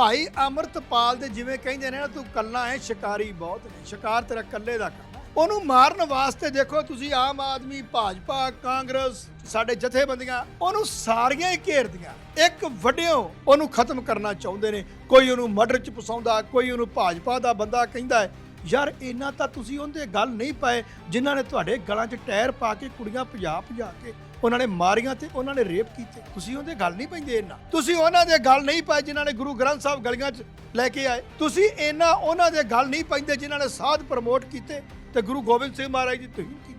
ਭਾਈ ਅਮਰਤਪਾਲ ਦੇ ਜਿਵੇਂ ਕਹਿੰਦੇ ਨੇ ਨਾ, ਤੂੰ ਕੱਲਾ ਹੈ ਸ਼ਿਕਾਰੀ ਬਹੁਤ ਨੇ। ਸ਼ਿਕਾਰ ਤੇਰਾ ਕੱਲੇ ਦਾ ਕੰਮ ਉਹਨੂੰ ਮਾਰਨ ਵਾਸਤੇ ਦੇਖੋ, ਤੁਸੀਂ ਆਮ ਆਦਮੀ, ਭਾਜਪਾ, ਕਾਂਗਰਸ, ਸਾਡੇ ਜਥੇਬੰਦੀਆਂ, ਉਹਨੂੰ ਸਾਰੀਆਂ ਹੀ ਘੇਰਦੀਆਂ। ਇੱਕ ਵੱਡਿਓ ਉਹਨੂੰ ਖਤਮ ਕਰਨਾ ਚਾਹੁੰਦੇ ਨੇ। ਕੋਈ ਉਹਨੂੰ ਮਰਡਰ ਚ ਫਸਾਉਂਦਾ, ਕੋਈ ਉਹਨੂੰ ਭਾਜਪਾ ਦਾ ਬੰਦਾ ਕਹਿੰਦਾ ਹੈ। ਯਾਰ ਇਹਨਾਂ ਤਾਂ ਤੁਸੀਂ ਉਹਦੇ ਗੱਲ ਨਹੀਂ ਪਾਏ, ਜਿਨ੍ਹਾਂ ਨੇ ਤੁਹਾਡੇ ਗਲਾਂ 'ਚ ਟਾਇਰ ਪਾ ਕੇ ਕੁੜੀਆਂ ਭਜਾ ਭਜਾ ਕੇ ਉਹਨਾਂ ਨੇ ਮਾਰੀਆਂ ਤੇ ਉਹਨਾਂ ਨੇ ਰੇਪ ਕੀਤੇ। ਤੁਸੀਂ ਉਹਦੇ ਗੱਲ ਨਹੀਂ ਪੈਂਦੇ ਇਹਨਾਂ ਤੁਸੀਂ ਉਹਨਾਂ ਦੇ ਗੱਲ ਨਹੀਂ ਪਏ ਜਿਨ੍ਹਾਂ ਨੇ ਗੁਰੂ ਗ੍ਰੰਥ ਸਾਹਿਬ ਗਲੀਆਂ 'ਚ ਲੈ ਕੇ ਆਏ। ਤੁਸੀਂ ਇਹਨਾਂ ਉਹਨਾਂ ਦੇ ਗੱਲ ਨਹੀਂ ਪੈਂਦੇ ਜਿਨ੍ਹਾਂ ਨੇ ਸਾਧ ਪ੍ਰਮੋਟ ਕੀਤੇ ਤੇ ਗੁਰੂ ਗੋਬਿੰਦ ਸਿੰਘ ਮਹਾਰਾਜ ਦੀ ਤੋਹੀਨ ਕੀਤੀ।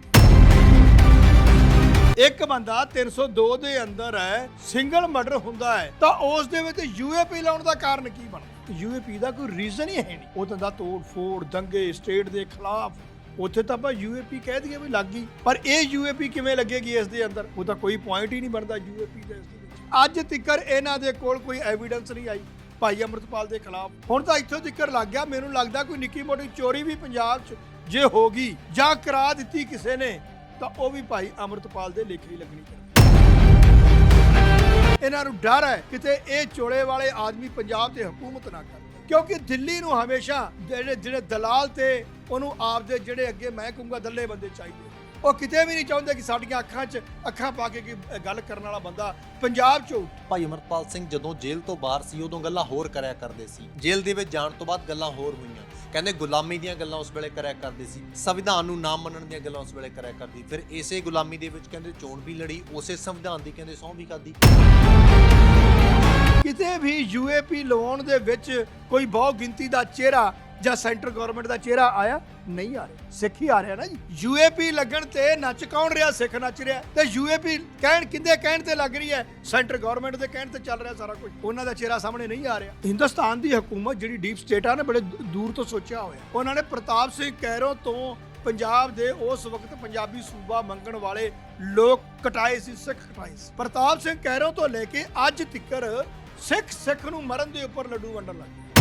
ਇੱਕ ਬੰਦਾ 302 ਦੇ ਅੰਦਰ ਹੈ ਸਿੰਗਲ ਮਰਡਰ ਹੁੰਦਾ ਹੈ, ਤਾਂ ਉਸ ਦੇ ਵਿੱਚ ਯੂਏਪੀ ਲਾਉਣ ਦਾ ਕਾਰਨ ਕੀ ਬਣਦਾ? ਯੂਏਪੀ ਦਾ ਕੋਈ ਰੀਜ਼ਨ ਹੀ ਹੈ ਨਹੀਂ। ਉਹ ਤਾਂ ਦਾ ਤੋੜ ਫੋੜ ਦੰਗੇ ਸਟੇਟ ਦੇ ਖਿਲਾਫ। ਉੱਥੇ ਤਾਂ ਆਪਾਂ ਯੂਏਪੀ ਕਹਿ ਦਈਏ ਵੀ ਲੱਗ ਗਈ। ਪਰ ਇਹ ਯੂਏਪੀ ਕਿਵੇਂ ਲੱਗੇਗੀ ਇਸ ਦੇ ਅੰਦਰ? ਉਹ ਤਾਂ ਕੋਈ ਪੁਆਇੰਟ ਹੀ ਨਹੀਂ ਬਣਦਾ ਯੂਏਪੀ ਦਾ ਇਸ ਦੇ ਵਿੱਚ। ਅੱਜ ਤੱਕਰ ਇਹਨਾਂ ਦੇ ਕੋਲ ਕੋਈ ਐਵੀਡੈਂਸ ਨਹੀਂ ਆਈ ਭਾਈ ਅਮਰਤਪਾਲ ਦੇ ਖਿਲਾਫ। ਹੁਣ ਤਾਂ ਇੱਥੋਂ ਤੱਕਰ ਲੱਗ ਗਿਆ। ਮੈਨੂੰ ਲੱਗਦਾ ਕੋਈ ਨਿੱਕੀ ਮੋਟੀ ਚੋਰੀ ਵੀ ਪੰਜਾਬ 'ਚ ਜੇ ਹੋ ਗਈ ਜਾਂ ਕਰਾ ਦਿੱਤੀ ਕਿਸੇ ਨੇ, ਤਾਂ ਉਹ ਵੀ ਭਾਈ ਅਮਰਤਪਾਲ ਦੇ ਲੇਖੇ ਹੀ ਲੱਗਣੀ ਚਾਹੀਦੀ। ਇਹਨਾਂ ਨੂੰ ਡਰ ਹੈ ਕਿਤੇ ਇਹ ਚੋਲੇ ਵਾਲੇ ਆਦਮੀ ਪੰਜਾਬ ਤੇ ਹਕੂਮਤ ਨਾ ਕਰ। ਕਿਉਂਕਿ ਦਿੱਲੀ ਨੂੰ ਹਮੇਸ਼ਾ ਜਿਹੜੇ ਜਿਹੜੇ ਦਲਾਲ ਤੇ ਉਹਨੂੰ ਆਪਦੇ ਜਿਹੜੇ ਅੱਗੇ ਮੈਂ ਕਹੂੰਗਾ ਦੱਲੇ ਬੰਦੇ ਚਾਹੀਦੇ। ਉਹ ਕਿਤੇ ਵੀ ਨਹੀਂ ਚਾਹੁੰਦੇ ਕਿ ਸਾਡੀਆਂ ਅੱਖਾਂ 'ਚ ਅੱਖਾਂ ਪਾ ਕੇ ਕਿ ਗੱਲ ਕਰਨ ਵਾਲਾ ਬੰਦਾ ਪੰਜਾਬ 'ਚ ਉੱਠ ਭਾਈ ਅਮਰਪਾਲ ਸਿੰਘ ਜਦੋਂ ਜੇਲ੍ਹ ਤੋਂ ਬਾਹਰ ਸੀ, ਉਦੋਂ ਗੱਲਾਂ ਹੋਰ ਕਰਿਆ ਕਰਦੇ ਸੀ। ਜੇਲ੍ਹ ਦੇ ਵਿੱਚ ਜਾਣ ਤੋਂ ਬਾਅਦ ਗੱਲਾਂ ਹੋਰ ਹੋਈਆਂ। ਕਹਿੰਦੇ ਗੁਲਾਮੀ ਦੀਆਂ ਗੱਲਾਂ ਉਸ ਵੇਲੇ ਕਰਿਆ ਕਰਦੇ ਸੀ। ਸੰਵਿਧਾਨ ਨੂੰ ਨਾ ਮੰਨਣ ਦੀਆਂ ਗੱਲਾਂ ਉਸ ਵੇਲੇ ਕਰਿਆ ਕਰਦੀ। ਫਿਰ ਇਸੇ ਗੁਲਾਮੀ ਦੇ ਵਿੱਚ ਕਹਿੰਦੇ ਚੋਣ ਵੀ ਲੜੀ, ਉਸੇ ਸੰਵਿਧਾਨ ਦੀ ਕਹਿੰਦੇ ਸਹੁੰ ਵੀ ਖਾਦੀ ਕਿਤੇ ਵੀ ਯੂਏਪੀ ਲਵਾਉਣ ਦੇ ਵਿੱਚ ਕੋਈ ਬਹੁ ਗਿਣਤੀ ਦਾ ਚਿਹਰਾ ਜਾਂ ਸੈਂਟਰ ਗਵਰਨਮੈਂਟ ਦਾ ਚਿਹਰਾ ਆਇਆ? ਨਹੀਂ ਆ ਰਿਹਾ। ਸਿੱਖ ਹੀ ਆ ਰਿਹਾ ਨਾ ਜੀ। ਯੂਏਪੀ ਲੱਗਣ ਤੇ ਨੱਚ ਕੌਣ ਰਿਹਾ? ਸਿੱਖ ਨੱਚ ਰਿਹਾ। ਤੇ ਯੂਏਪੀ ਕਹਿਣ ਕਿੰਦੇ ਕਹਿਣ ਤੇ ਲੱਗ ਰਹੀ ਹੈ? ਸੈਂਟਰ ਗਵਰਨਮੈਂਟ ਦੇ ਕਹਿਣ ਤੇ ਚੱਲ ਰਿਹਾ ਸਾਰਾ ਕੁਝ। ਉਹਨਾਂ ਦਾ ਚਿਹਰਾ ਸਾਹਮਣੇ ਨਹੀਂ ਆ ਰਿਹਾ। ਹਿੰਦੁਸਤਾਨ ਦੀ ਹਕੂਮਤ ਜਿਹੜੀ ਡੀਪ ਸਟੇਟ ਆ ਨਾ, ਬੜੇ ਦੂਰ ਤੋਂ ਸੋਚਿਆ ਹੋਇਆ। ਉਹਨਾਂ ਨੇ ਪ੍ਰਤਾਪ ਸਿੰਘ ਕੈਰੋ ਤੋਂ ਪੰਜਾਬ ਦੇ ਉਸ ਵਕਤ ਪੰਜਾਬੀ ਸੂਬਾ ਮੰਗਣ ਵਾਲੇ ਲੋਕ ਕਟਾਏ ਸੀ, ਸਿੱਖ ਕਟਾਏ ਸੀ। ਪ੍ਰਤਾਪ ਸਿੰਘ ਕੈਰੋ ਤੋਂ ਲੈ ਕੇ ਅੱਜ ਤੱਕਰ ਸਿੱਖ ਸਿੱਖ ਨੂੰ ਮਰਨ ਦੇ ਉੱਪਰ ਲੱਡੂ ਵੰਡਣ ਲੱਗ ਗਏ।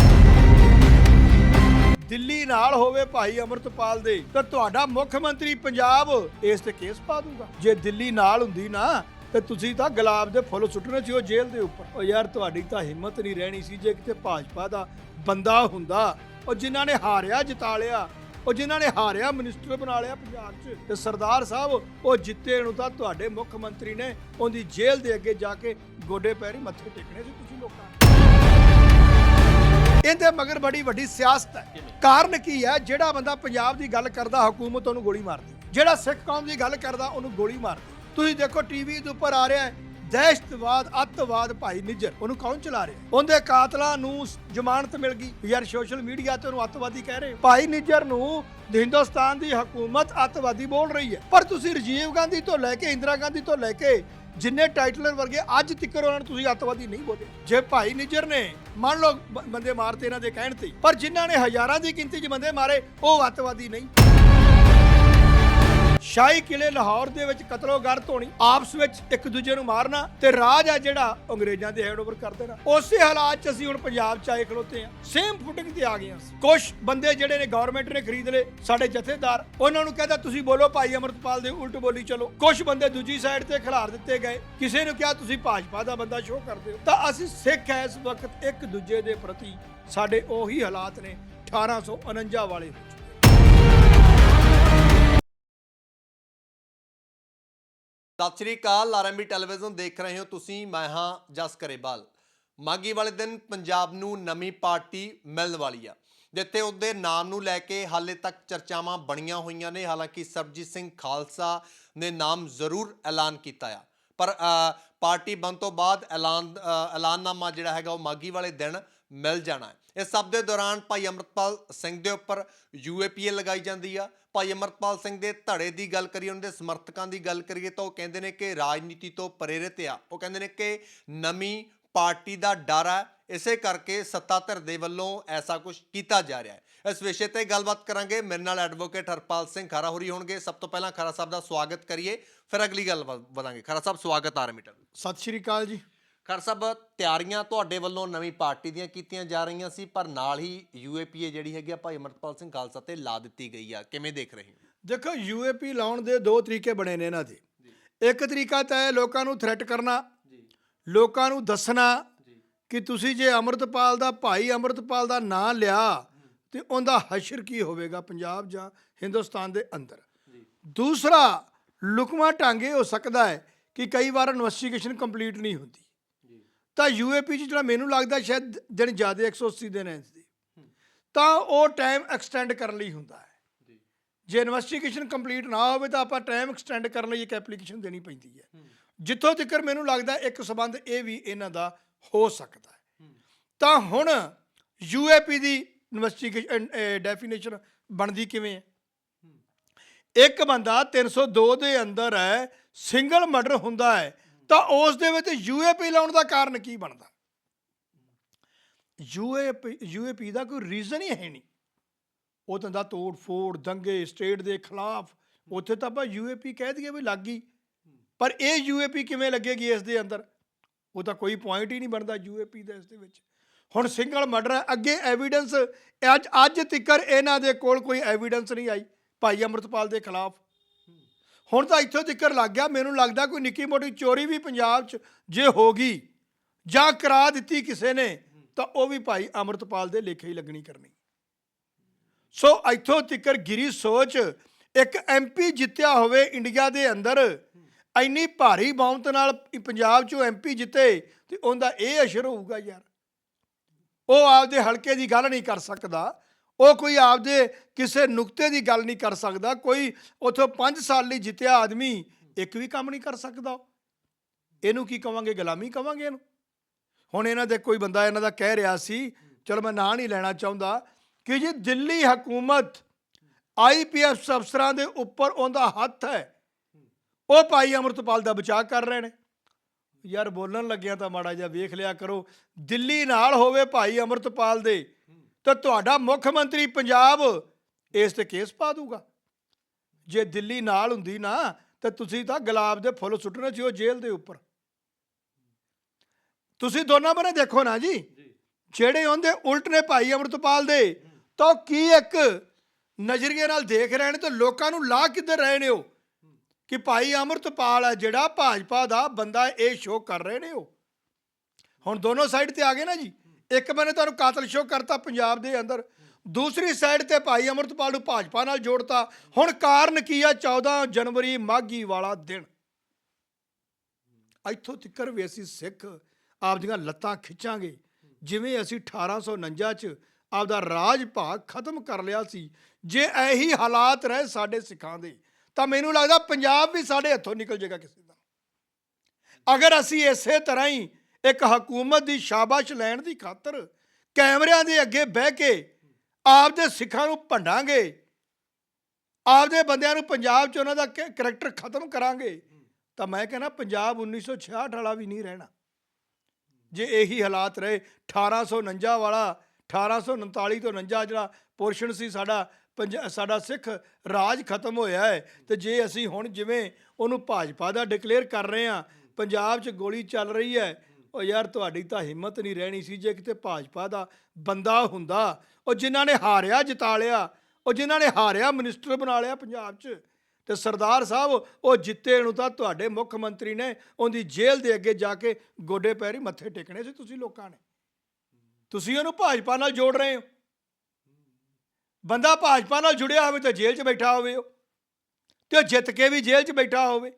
ਦਿੱਲੀ ਨਾਲ ਹੋਵੇ ਭਾਈ ਅਮਰਤਪਾਲ ਦੇ, ਤਾਂ ਤੁਹਾਡਾ ਮੁੱਖ ਮੰਤਰੀ ਪੰਜਾਬ ਇਸ ਤੇ ਕੇਸ ਪਾ ਦੂਗਾ। ਜੇ ਦਿੱਲੀ ਨਾਲ ਹੁੰਦੀ ਨਾ, ਤੇ ਤੁਸੀਂ ਤਾਂ ਗੁਲਾਬ ਦੇ ਫੁੱਲ ਸੁੱਟਣੇ ਸੀ ਉਹ ਜੇਲ੍ਹ ਦੇ ਉੱਪਰ। ਉਹ ਯਾਰ ਤੁਹਾਡੀ ਤਾਂ ਹਿੰਮਤ ਨਹੀਂ ਰਹਿਣੀ ਸੀ, ਜੇ ਕਿਤੇ ਭਾਜਪਾ ਦਾ ਬੰਦਾ ਹੁੰਦਾ, ਉਹ ਜਿਨ੍ਹਾਂ ਨੇ ਹਾਰਿਆ ਜਿਤਾ ਲਿਆ ਉਹ ਜਿਨ੍ਹਾਂ ਨੇ ਹਾਰਿਆ ਮਿਨਿਸਟਰ ਬਣਾ ਲਿਆ ਪੰਜਾਬ 'ਚ ਤੇ ਸਰਦਾਰ ਸਾਹਿਬ ਉਹ ਜਿੱਤੇ ਨੂੰ ਤਾਂ ਤੁਹਾਡੇ ਮੁੱਖ ਮੰਤਰੀ ਨੇ ਉਹਦੀ ਜੇਲ੍ਹ ਦੇ ਅੱਗੇ ਜਾ ਕੇ ਗੋਡੇ ਪੈਰੀ ਮੱਥੇ ਟੇਕਣੇ ਸੀ ਤੁਸੀਂ ਲੋਕਾਂ ਇਹਦੇ ਮਗਰ ਬੜੀ ਵੱਡੀ ਸਿਆਸਤ ਹੈ। ਕਾਰਨ ਕੀ ਹੈ? ਜਿਹੜਾ ਬੰਦਾ ਪੰਜਾਬ ਦੀ ਗੱਲ ਕਰਦਾ ਹਕੂਮਤ ਉਹਨੂੰ ਗੋਲੀ ਮਾਰਦੀ। ਜਿਹੜਾ ਸਿੱਖ ਕੌਮ ਦੀ ਗੱਲ ਕਰਦਾ ਉਹਨੂੰ ਗੋਲੀ ਮਾਰਦੀ। ਤੁਸੀਂ ਦੇਖੋ ਟੀਵੀ ਦੇ ਉੱਪਰ ਆ ਰਿਹਾ ਹੈ ਦਹਿਸ਼ਤਵਾਦ, ਅੱਤਵਾਦ ਭਾਈ ਨਿੱਜਰ ਉਹਨੂੰ ਕੌਣ ਚਲਾ ਰਿਹਾ? ਉਹਦੇ ਕਾਤਲਾਂ ਨੂੰ ਜ਼ਮਾਨਤ ਮਿਲ ਗਈ। ਯਾਰ ਸੋਸ਼ਲ ਮੀਡੀਆ ਤੇ ਉਹਨੂੰ ਅੱਤਵਾਦੀ ਕਹਿ ਰਹੇ। ਭਾਈ ਨਿੱਜਰ ਨੂੰ ਹਿੰਦੁਸਤਾਨ ਦੀ ਹਕੂਮਤ ਅੱਤਵਾਦੀ ਬੋਲ ਰਹੀ ਹੈ। ਪਰ ਤੁਸੀਂ ਰਾਜੀਵ ਗਾਂਧੀ ਤੋਂ ਲੈ ਕੇ, ਇੰਦਰਾ ਗਾਂਧੀ ਤੋਂ ਲੈ ਕੇ, ਜਿੰਨੇ ਟਾਈਟਲਰ ਵਰਗੇ, ਅੱਜ ਤੱਕਰ ਉਹਨਾਂ ਨੂੰ ਤੁਸੀਂ ਅੱਤਵਾਦੀ ਨਹੀਂ ਬੋਲੇ। ਜੇ ਭਾਈ ਨਿੱਜਰ ਨੇ, ਮੰਨ ਲਓ ਬੰਦੇ ਮਾਰਤੇ ਇਹਨਾਂ ਦੇ ਕਹਿਣ ਤੇ, ਪਰ ਜਿਨ੍ਹਾਂ ਨੇ ਹਜ਼ਾਰਾਂ ਦੀ ਗਿਣਤੀ 'ਚ ਬੰਦੇ ਮਾਰੇ, ਉਹ ਅੱਤਵਾਦੀ ਨਹੀਂ। ਸ਼ਾਹੀ ਕਿਲੇ ਲਾਹੌਰ ਦੇ ਵਿੱਚ ਕਤਲੋਗਰਦ ਧੋਣੀ, ਆਪਸ ਵਿੱਚ ਇੱਕ ਦੂਜੇ ਨੂੰ ਮਾਰਨਾ ਤੇ ਰਾਜ ਆ ਜਿਹੜਾ ਅੰਗਰੇਜ਼ਾਂ ਦੇ ਹੈਂਡਓਵਰ ਕਰ ਦੇਣਾ। ਉਸੇ ਹਾਲਾਤ 'ਚ ਅਸੀਂ ਹੁਣ ਪੰਜਾਬ 'ਚ ਆਏ, ਖਲੋਤੇ ਆ ਸੇਮ ਫੁਟਿੰਗ ਤੇ ਆ ਗਏ ਹਾਂ ਕੁਝ ਬੰਦੇ ਜਿਹੜੇ ਨੇ ਗਵਰਨਮੈਂਟ ਨੇ ਖਰੀਦ ਲਏ, ਸਾਡੇ ਜਥੇਦਾਰ। ਉਹਨਾਂ ਨੂੰ ਕਹਿੰਦਾ, ਤੁਸੀਂ ਬੋਲੋ ਭਾਈ ਅਮਰਤਪਾਲ ਦੇ ਉਲਟ ਬੋਲੀ ਚਲੋ। ਕੁਝ ਬੰਦੇ ਦੂਜੀ ਸਾਈਡ ਤੇ ਖਿਲਾਰ ਦਿੱਤੇ ਗਏ। ਕਿਸੇ ਨੂੰ ਕਿਹਾ, ਤੁਸੀਂ ਭਾਜਪਾ ਦਾ ਬੰਦਾ ਸ਼ੋਅ ਕਰਦੇ ਹੋ। ਤਾਂ ਅਸੀਂ ਸਿੱਖ ਐ ਇਸ ਵਕਤ ਇੱਕ ਦੂਜੇ ਦੇ ਪ੍ਰਤੀ ਸਾਡੇ ਉਹੀ ਹਾਲਾਤ ਨੇ 1849 ਵਾਲੇ ਸਤਿ ਸ਼੍ਰੀ ਅਕਾਲ ਆਰਐਮਬੀ ਟੈਲੀਵਿਜ਼ਨ ਦੇਖ ਰਹੇ ਹੋ ਤੁਸੀਂ, ਮੈਂ ਹਾਂ ਜਸ ਕਰੇਵਾਲ ਮਾਗੀ ਵਾਲੇ ਦਿਨ ਪੰਜਾਬ ਨੂੰ ਨਵੀਂ ਪਾਰਟੀ ਮਿਲਣ ਵਾਲੀ ਆ। ਜਿੱਥੇ ਉਹਦੇ ਨਾਮ ਨੂੰ ਲੈ ਕੇ ਹਾਲੇ ਤੱਕ ਚਰਚਾਵਾਂ ਬਣੀਆਂ ਹੋਈਆਂ ਨੇ, ਹਾਲਾਂਕਿ ਸਰਬਜੀਤ ਸਿੰਘ ਖਾਲਸਾ ਨੇ ਨਾਮ ਜ਼ਰੂਰ ਐਲਾਨ ਕੀਤਾ ਆ। ਪਰ ਪਾਰਟੀ ਬਣ ਤੋਂ ਬਾਅਦ ਐਲਾਨ ਐਲਾਨਨਾਮਾ ਜਿਹੜਾ ਹੈਗਾ ਉਹ ਮਾਗੀ ਵਾਲੇ ਦਿਨ ਮਿਲ ਜਾਣਾ ਹੈ। ਇਸ ਸਭ ਦੇ ਦੌਰਾਨ ਭਾਈ ਅਮਰਤਪਾਲ ਸਿੰਘ ਦੇ ਉੱਪਰ ਯੂਏਪੀਏ ਲਗਾਈ ਜਾਂਦੀ ਆ। ਭਾਈ ਅਮਰਤਪਾਲ ਸਿੰਘ ਦੇ ਧੜੇ ਦੀ ਗੱਲ ਕਰੀਏ, ਉਹਨਾਂ ਦੇ ਸਮਰਥਕਾਂ ਦੀ ਗੱਲ ਕਰੀਏ ਤਾਂ ਉਹ ਕਹਿੰਦੇ ਨੇ ਕਿ ਰਾਜਨੀਤੀ ਤੋਂ ਪ੍ਰੇਰਿਤ ਆ। ਉਹ ਕਹਿੰਦੇ ਨੇ ਕਿ ਨਵੀਂ ਪਾਰਟੀ ਦਾ ਡਰ ਹੈ ਇਸੇ ਕਰਕੇ ਸੱਤਾ ਧਿਰ ਦੇ ਵੱਲੋਂ ਐਸਾ ਕੁਝ ਕੀਤਾ ਜਾ ਰਿਹਾ ਹੈ। ਇਸ ਵਿਸ਼ੇ ਤੇ ਗੱਲਬਾਤ ਕਰਾਂਗੇ। ਮੇਰੇ ਨਾਲ ਐਡਵੋਕੇਟ ਹਰਪਾਲ ਸਿੰਘ ਖਰਾ ਹੋਰੀ ਹੋਣਗੇ। ਸਭ ਤੋਂ ਪਹਿਲਾਂ ਖਰਾ ਸਾਹਿਬ ਦਾ ਸਵਾਗਤ ਕਰੀਏ, ਫਿਰ ਅਗਲੀ ਗੱਲ ਵਧਾਂਗੇ। ਖਰਾ ਸਾਹਿਬ, ਸਵਾਗਤ ਆ ਰਮੀਟਰ ਸਤਿ ਸ਼੍ਰੀ ਅਕਾਲ ਜੀ। ਖਰ ਸਾਹਿਬ ਤਿਆਰੀਆਂ ਤੁਹਾਡੇ ਵੱਲੋਂ ਨਵੀਂ ਪਾਰਟੀ ਦੀਆਂ ਕੀਤੀਆਂ ਜਾ ਰਹੀਆਂ ਸੀ ਪਰ ਨਾਲ ਹੀ ਯੂਏਪੀਏ ਜਿਹੜੀ ਹੈਗੀ ਆ ਭਾਈ ਅਮਰਪਾਲ ਸਿੰਘ ਖਾਲਸਾ ਤੇ ਲਾ ਦਿੱਤੀ ਗਈ ਆ। ਕਿਵੇਂ ਦੇਖ ਰਹੇ ਹੋ? ਦੇਖੋ ਯੂਏਪੀ ਲਾਉਣ ਦੇ ਦੋ ਤਰੀਕੇ ਬਣੇ ਨੇ ਇਹਨਾਂ ਦੇ। ਇੱਕ ਤਰੀਕਾ ਤਾਂ ਹੈ ਲੋਕਾਂ ਨੂੰ ਥ੍ਰੈਟ ਕਰਨਾ ਜੀ। ਲੋਕਾਂ ਨੂੰ ਦੱਸਣਾ ਜੀ। ਕਿ ਤੁਸੀਂ ਜੇ ਅੰਮ੍ਰਿਤਪਾਲ ਦਾ ਭਾਈ ਅੰਮ੍ਰਿਤਪਾਲ ਦਾ ਨਾਂ ਲਿਆ ਤੇ ਉਹਦਾ ਹਸ਼ਰ ਕੀ ਹੋਵੇਗਾ ਪੰਜਾਬ ਜਾਂ ਹਿੰਦੁਸਤਾਨ ਦੇ ਅੰਦਰ? ਦੂਸਰਾ ਲੁਕਮਾ ਢਾਂਗੇ ਹੋ ਸਕਦਾ ਹੈ ਕਿ ਕਈ ਵਾਰ ਇਨਵੈਸਟੀਗੇਸ਼ਨ ਕੰਪਲੀਟ ਨਹੀਂ ਹੁੰਦੀ। ਤਾਂ ਯੂਏਪੀ ਚ ਜਿਹੜਾ ਮੈਨੂੰ ਲੱਗਦਾ ਸ਼ਾਇਦ ਦਿਨ ਜ਼ਿਆਦਾ 180 ਦਿਨ ਹੈ ਇਸਦੇ। ਤਾਂ ਉਹ ਟਾਈਮ ਐਕਸਟੈਂਡ ਕਰਨ ਲਈ ਹੁੰਦਾ ਹੈ। ਜੇ। ਇਨਵੈਸਟੀਗੇਸ਼ਨ ਕੰਪਲੀਟ ਨਾ ਹੋਵੇ ਤਾਂ ਆਪਾਂ ਟਾਈਮ ਐਕਸਟੈਂਡ ਕਰਨ ਲਈ ਇੱਕ ਐਪਲੀਕੇਸ਼ਨ ਦੇਣੀ ਪੈਂਦੀ ਹੈ। ਜਿੱਥੋਂ ਤੱਕ ਮੈਨੂੰ ਲੱਗਦਾ ਇੱਕ ਸਬੰਧ ਇਹ ਵੀ ਇਹਨਾਂ ਦਾ ਹੋ ਸਕਦਾ ਹੈ। ਤਾਂ ਹੁਣ ਯੂਏਪੀ ਦੀ ਇਨਵੈਸਟੀਗੇਸ਼ਨ ਡੈਫੀਨੇਸ਼ਨ ਬਣਦੀ ਕਿਵੇਂ ਹੈ? ਇੱਕ ਬੰਦਾ 302 ਦੇ ਅੰਦਰ ਹੈ ਸਿੰਗਲ ਮਰਡਰ ਹੁੰਦਾ ਹੈ। ਤਾਂ ਉਸ ਦੇ ਵਿੱਚ ਯੂਏਪੀ ਲਾਉਣ ਦਾ ਕਾਰਨ ਕੀ ਬਣਦਾ? ਯੂਏਪੀ ਯੂਏਪੀ ਦਾ ਕੋਈ ਰੀਜ਼ਨ ਹੀ ਹੈ ਨਹੀਂ। ਉਹ ਤਾਂ ਦਾ ਤੋੜ ਫੋੜ, ਦੰਗੇ ਸਟੇਟ ਦੇ ਖਿਲਾਫ। ਉੱਥੇ ਤਾਂ ਆਪਾਂ ਯੂਏਪੀ ਕਹਿ ਦਈਏ ਵੀ ਲੱਗ ਗਈ। ਪਰ ਇਹ ਯੂਏਪੀ ਕਿਵੇਂ ਲੱਗੇਗੀ ਇਸ ਦੇ ਅੰਦਰ? ਉਹ ਤਾਂ ਕੋਈ ਪੁਆਇੰਟ ਹੀ ਨਹੀਂ ਬਣਦਾ ਯੂਏਪੀ ਦਾ ਇਸ ਦੇ ਵਿੱਚ। ਹੁਣ ਸਿੰਗਲ ਮਰਡਰ ਹੈ। ਅੱਗੇ ਐਵੀਡੈਂਸ ਅੱਜ ਅੱਜ ਤੱਕਰ ਇਹਨਾਂ ਦੇ ਕੋਲ ਕੋਈ ਐਵੀਡੈਂਸ ਨਹੀਂ ਆਈ। ਭਾਈ ਅਮਰਤਪਾਲ ਦੇ ਖਿਲਾਫ। ਹੁਣ ਤਾਂ ਇੱਥੋਂ ਤੱਕਰ ਲੱਗ ਗਿਆ, ਮੈਨੂੰ ਲੱਗਦਾ ਕੋਈ ਨਿੱਕੀ ਮੋਟੀ ਚੋਰੀ ਵੀ ਪੰਜਾਬ 'ਚ ਜੇ ਹੋ ਗਈ ਜਾਂ ਕਰਾ ਦਿੱਤੀ ਕਿਸੇ ਨੇ, ਤਾਂ ਉਹ ਵੀ ਭਾਈ ਅਮਰਤਪਾਲ ਦੇ ਲੇਖੇ ਹੀ ਲੱਗਣੀ ਕਰਨੀ। ਸੋ ਇੱਥੋਂ ਤੱਕਰ ਗਿਰੀ ਸੋਚ, ਇੱਕ ਐਮਪੀ ਜਿੱਤਿਆ ਹੋਵੇ ਇੰਡੀਆ ਦੇ ਅੰਦਰ, ਇੰਨੀ ਭਾਰੀ ਬਹੁਮਤ ਨਾਲ ਪੰਜਾਬ ਚੋਂ ਐਮਪੀ ਜਿੱਤੇ, ਤੇ ਉਹਦਾ ਇਹ ਅਸ਼ਰ ਹੋਊਗਾ ਯਾਰ। ਉਹ ਆਪਦੇ ਹਲਕੇ ਦੀ ਗੱਲ ਨਹੀਂ ਕਰ ਸਕਦਾ। ਉਹ ਕੋਈ ਆਪਦੇ ਕਿਸੇ ਨੁਕਤੇ ਦੀ ਗੱਲ ਨਹੀਂ ਕਰ ਸਕਦਾ, ਕੋਈ ਉਥੋਂ 5 ਸਾਲ ਲਈ ਜਿੱਤਿਆ ਆਦਮੀ ਇੱਕ ਵੀ ਕੰਮ ਨਹੀਂ ਕਰ ਸਕਦਾ। ਇਹਨੂੰ ਕੀ ਕਵਾਂਗੇ? ਗੁਲਾਮੀ ਕਵਾਂਗੇ ਇਹਨੂੰ? ਹੁਣ ਇਹਨਾਂ ਦੇ ਕੋਈ ਬੰਦਾ ਇਹਨਾਂ ਦਾ ਕਹਿ ਰਿਹਾ ਸੀ, ਚਲੋ ਮੈਂ ਨਾਂ ਨਹੀਂ ਲੈਣਾ ਚਾਹੁੰਦਾ, ਕਿ ਜੀ ਦਿੱਲੀ ਹਕੂਮਤ ਆਈਪੀਐਫ ਅਫਸਰਾਂ ਦੇ ਉੱਪਰ ਉਹਦਾ ਹੱਥ ਹੈ। ਉਹ ਭਾਈ ਅਮਰਤਪਾਲ ਦਾ ਬਚਾਅ ਕਰ ਰਹੇ ਨੇ। ਯਾਰ ਬੋਲਣ ਲੱਗਿਆ ਤਾਂ ਮਾੜਾ ਜਿਹਾ ਵੇਖ ਲਿਆ ਕਰੋ। ਦਿੱਲੀ ਨਾਲ ਹੋਵੇ ਭਾਈ ਅਮਰਤਪਾਲ ਦੇ। ਤਾਂ ਤੁਹਾਡਾ ਮੁੱਖ ਮੰਤਰੀ ਪੰਜਾਬ ਇਸ ਤੇ ਕੇਸ ਪਾ ਦੂਗਾ। ਜੇ ਦਿੱਲੀ ਨਾਲ ਹੁੰਦੀ ਨਾ ਤਾਂ ਤੁਸੀਂ ਤਾਂ ਗੁਲਾਬ ਦੇ ਫੁੱਲ ਸੁੱਟਣੇ ਸੀ ਉਹ ਜੇਲ੍ਹ ਦੇ ਉੱਪਰ। ਤੁਸੀਂ ਦੋਨਾਂ ਬਨੇ ਦੇਖੋ ਨਾ ਜੀ। ਜਿਹੜੇ ਉਹਦੇ ਉਲਟ ਨੇ ਭਾਈ ਅਮਰਤਪਾਲ ਦੇ ਤਾਂ ਕੀ ਇੱਕ ਨਜ਼ਰੀਏ ਨਾਲ ਦੇਖ ਰਹੇ ਨੇ ਤੇ ਲੋਕਾਂ ਨੂੰ ਲਾ ਕਿੱਧਰ ਰਹੇ ਨੇ ਉਹ? ਕਿ ਭਾਈ ਅਮਰਤਪਾਲ ਹੈ ਜਿਹੜਾ ਭਾਜਪਾ ਦਾ ਬੰਦਾ ਇਹ ਸ਼ੋਅ ਕਰ ਰਹੇ ਨੇ ਉਹ। ਹੁਣ ਦੋਨੋਂ ਸਾਈਡ ਤੇ ਆ ਗਏ ਨਾ ਜੀ। ਇੱਕ ਬੰਨੇ ਤੁਹਾਨੂੰ ਕਾਤਲ ਸ਼ੋਅ ਕਰਤਾ ਪੰਜਾਬ ਦੇ ਅੰਦਰ, ਦੂਸਰੀ ਸਾਈਡ ਤੇ ਭਾਈ ਅਮਰਤਪਾਲ ਨੂੰ ਭਾਜਪਾ ਨਾਲ ਜੋੜਤਾ। ਹੁਣ ਕਾਰਨ ਕੀ ਆ? 14 ਜਨਵਰੀ ਮਾਘੀ ਵਾਲਾ ਦਿਨ। ਇੱਥੋਂ ਤਿੱਕਰ ਵੀ ਅਸੀਂ ਸਿੱਖ ਆਪਦੀਆਂ ਲੱਤਾਂ ਖਿੱਚਾਂਗੇ। ਜਿਵੇਂ ਅਸੀਂ 1849 ਚ ਆਪਦਾ ਰਾਜ ਭਾਗ ਖਤਮ ਕਰ ਲਿਆ ਸੀ, ਜੇ ਇਹੀ ਹਾਲਾਤ ਰਹੇ ਸਾਡੇ ਸਿੱਖਾਂ ਦੇ, ਤਾਂ ਮੈਨੂੰ ਲੱਗਦਾ ਪੰਜਾਬ ਵੀ ਸਾਡੇ ਹੱਥੋਂ ਨਿਕਲ ਜਾਏਗਾ ਕਿਸੇ ਦਾ। ਅਗਰ ਅਸੀਂ ਇਸੇ ਤਰ੍ਹਾਂ ਹੀ ਇੱਕ ਹਕੂਮਤ ਦੀ ਸ਼ਾਬਾਸ਼ ਲੈਣ ਦੀ ਖਾਤਰ ਕੈਮਰਿਆਂ ਦੇ ਅੱਗੇ ਬਹਿ ਕੇ ਆਪਦੇ ਸਿੱਖਾਂ ਨੂੰ ਭੰਡਾਂਗੇ। ਆਪਦੇ ਬੰਦਿਆਂ ਨੂੰ ਪੰਜਾਬ 'ਚ ਉਹਨਾਂ ਦਾ ਕਰੈਕਟਰ ਖਤਮ ਕਰਾਂਗੇ। ਤਾਂ ਮੈਂ ਕਹਿੰਦਾ ਪੰਜਾਬ 1966 ਵਾਲਾ ਵੀ ਨਹੀਂ ਰਹਿਣਾ। ਜੇ ਇਹੀ ਹਾਲਾਤ ਰਹੇ 1849 ਵਾਲਾ 1839 ਤੋਂ 49 ਜਿਹੜਾ ਪੋਰਸ਼ਨ ਸੀ ਸਾਡਾ, ਪੰਜ- ਸਾਡਾ ਸਿੱਖ ਰਾਜ ਖਤਮ ਹੋਇਆ ਹੈ, ਤੇ ਜੇ ਅਸੀਂ ਹੁਣ ਜਿਵੇਂ ਉਹਨੂੰ ਭਾਜਪਾ ਦਾ ਡਿਕਲੇਅਰ ਕਰ ਰਹੇ ਹਾਂ, ਪੰਜਾਬ 'ਚ ਗੋਲੀ ਚੱਲ ਰਹੀ ਹੈ ਉਹ ਯਾਰ ਤੁਹਾਡੀ ਤਾਂ ਹਿੰਮਤ ਨਹੀਂ ਰਹਿਣੀ ਸੀ ਜੇ ਕਿਤੇ ਭਾਜਪਾ ਦਾ ਬੰਦਾ ਹੁੰਦਾ। ਉਹ ਜਿਨ੍ਹਾਂ ਨੇ ਹਾਰਿਆ, ਜਿਤਾ ਲਿਆ। ਉਹ ਜਿਨ੍ਹਾਂ ਨੇ ਹਾਰਿਆ, ਮਿਨਿਸਟਰ ਬਣਾ ਲਿਆ ਪੰਜਾਬ 'ਚ। ਤੇ ਸਰਦਾਰ ਸਾਹਿਬ ਉਹ ਜਿੱਤੇ ਨੂੰ ਤਾਂ ਤੁਹਾਡੇ ਮੁੱਖ ਮੰਤਰੀ ਨੇ ਉਹਦੀ ਜੇਲ੍ਹ ਦੇ ਅੱਗੇ ਜਾ ਕੇ ਗੋਡੇ ਪੈਰੀ ਮੱਥੇ ਟੇਕਣੇ ਸੀ ਤੁਸੀਂ ਲੋਕਾਂ ਨੇ। ਤੁਸੀਂ ਉਹਨੂੰ ਭਾਜਪਾ ਨਾਲ ਜੋੜ ਰਹੇ ਹੋ। ਬੰਦਾ ਭਾਜਪਾ ਨਾਲ ਜੁੜਿਆ ਹੋਵੇ ਤਾਂ ਜੇਲ੍ਹ 'ਚ ਬੈਠਾ ਹੋਵੇ ਉਹ। ਤੇ ਉਹ ਜਿੱਤ ਕੇ ਵੀ ਜੇਲ੍ਹ 'ਚ ਬੈਠਾ ਹੋਵੇ।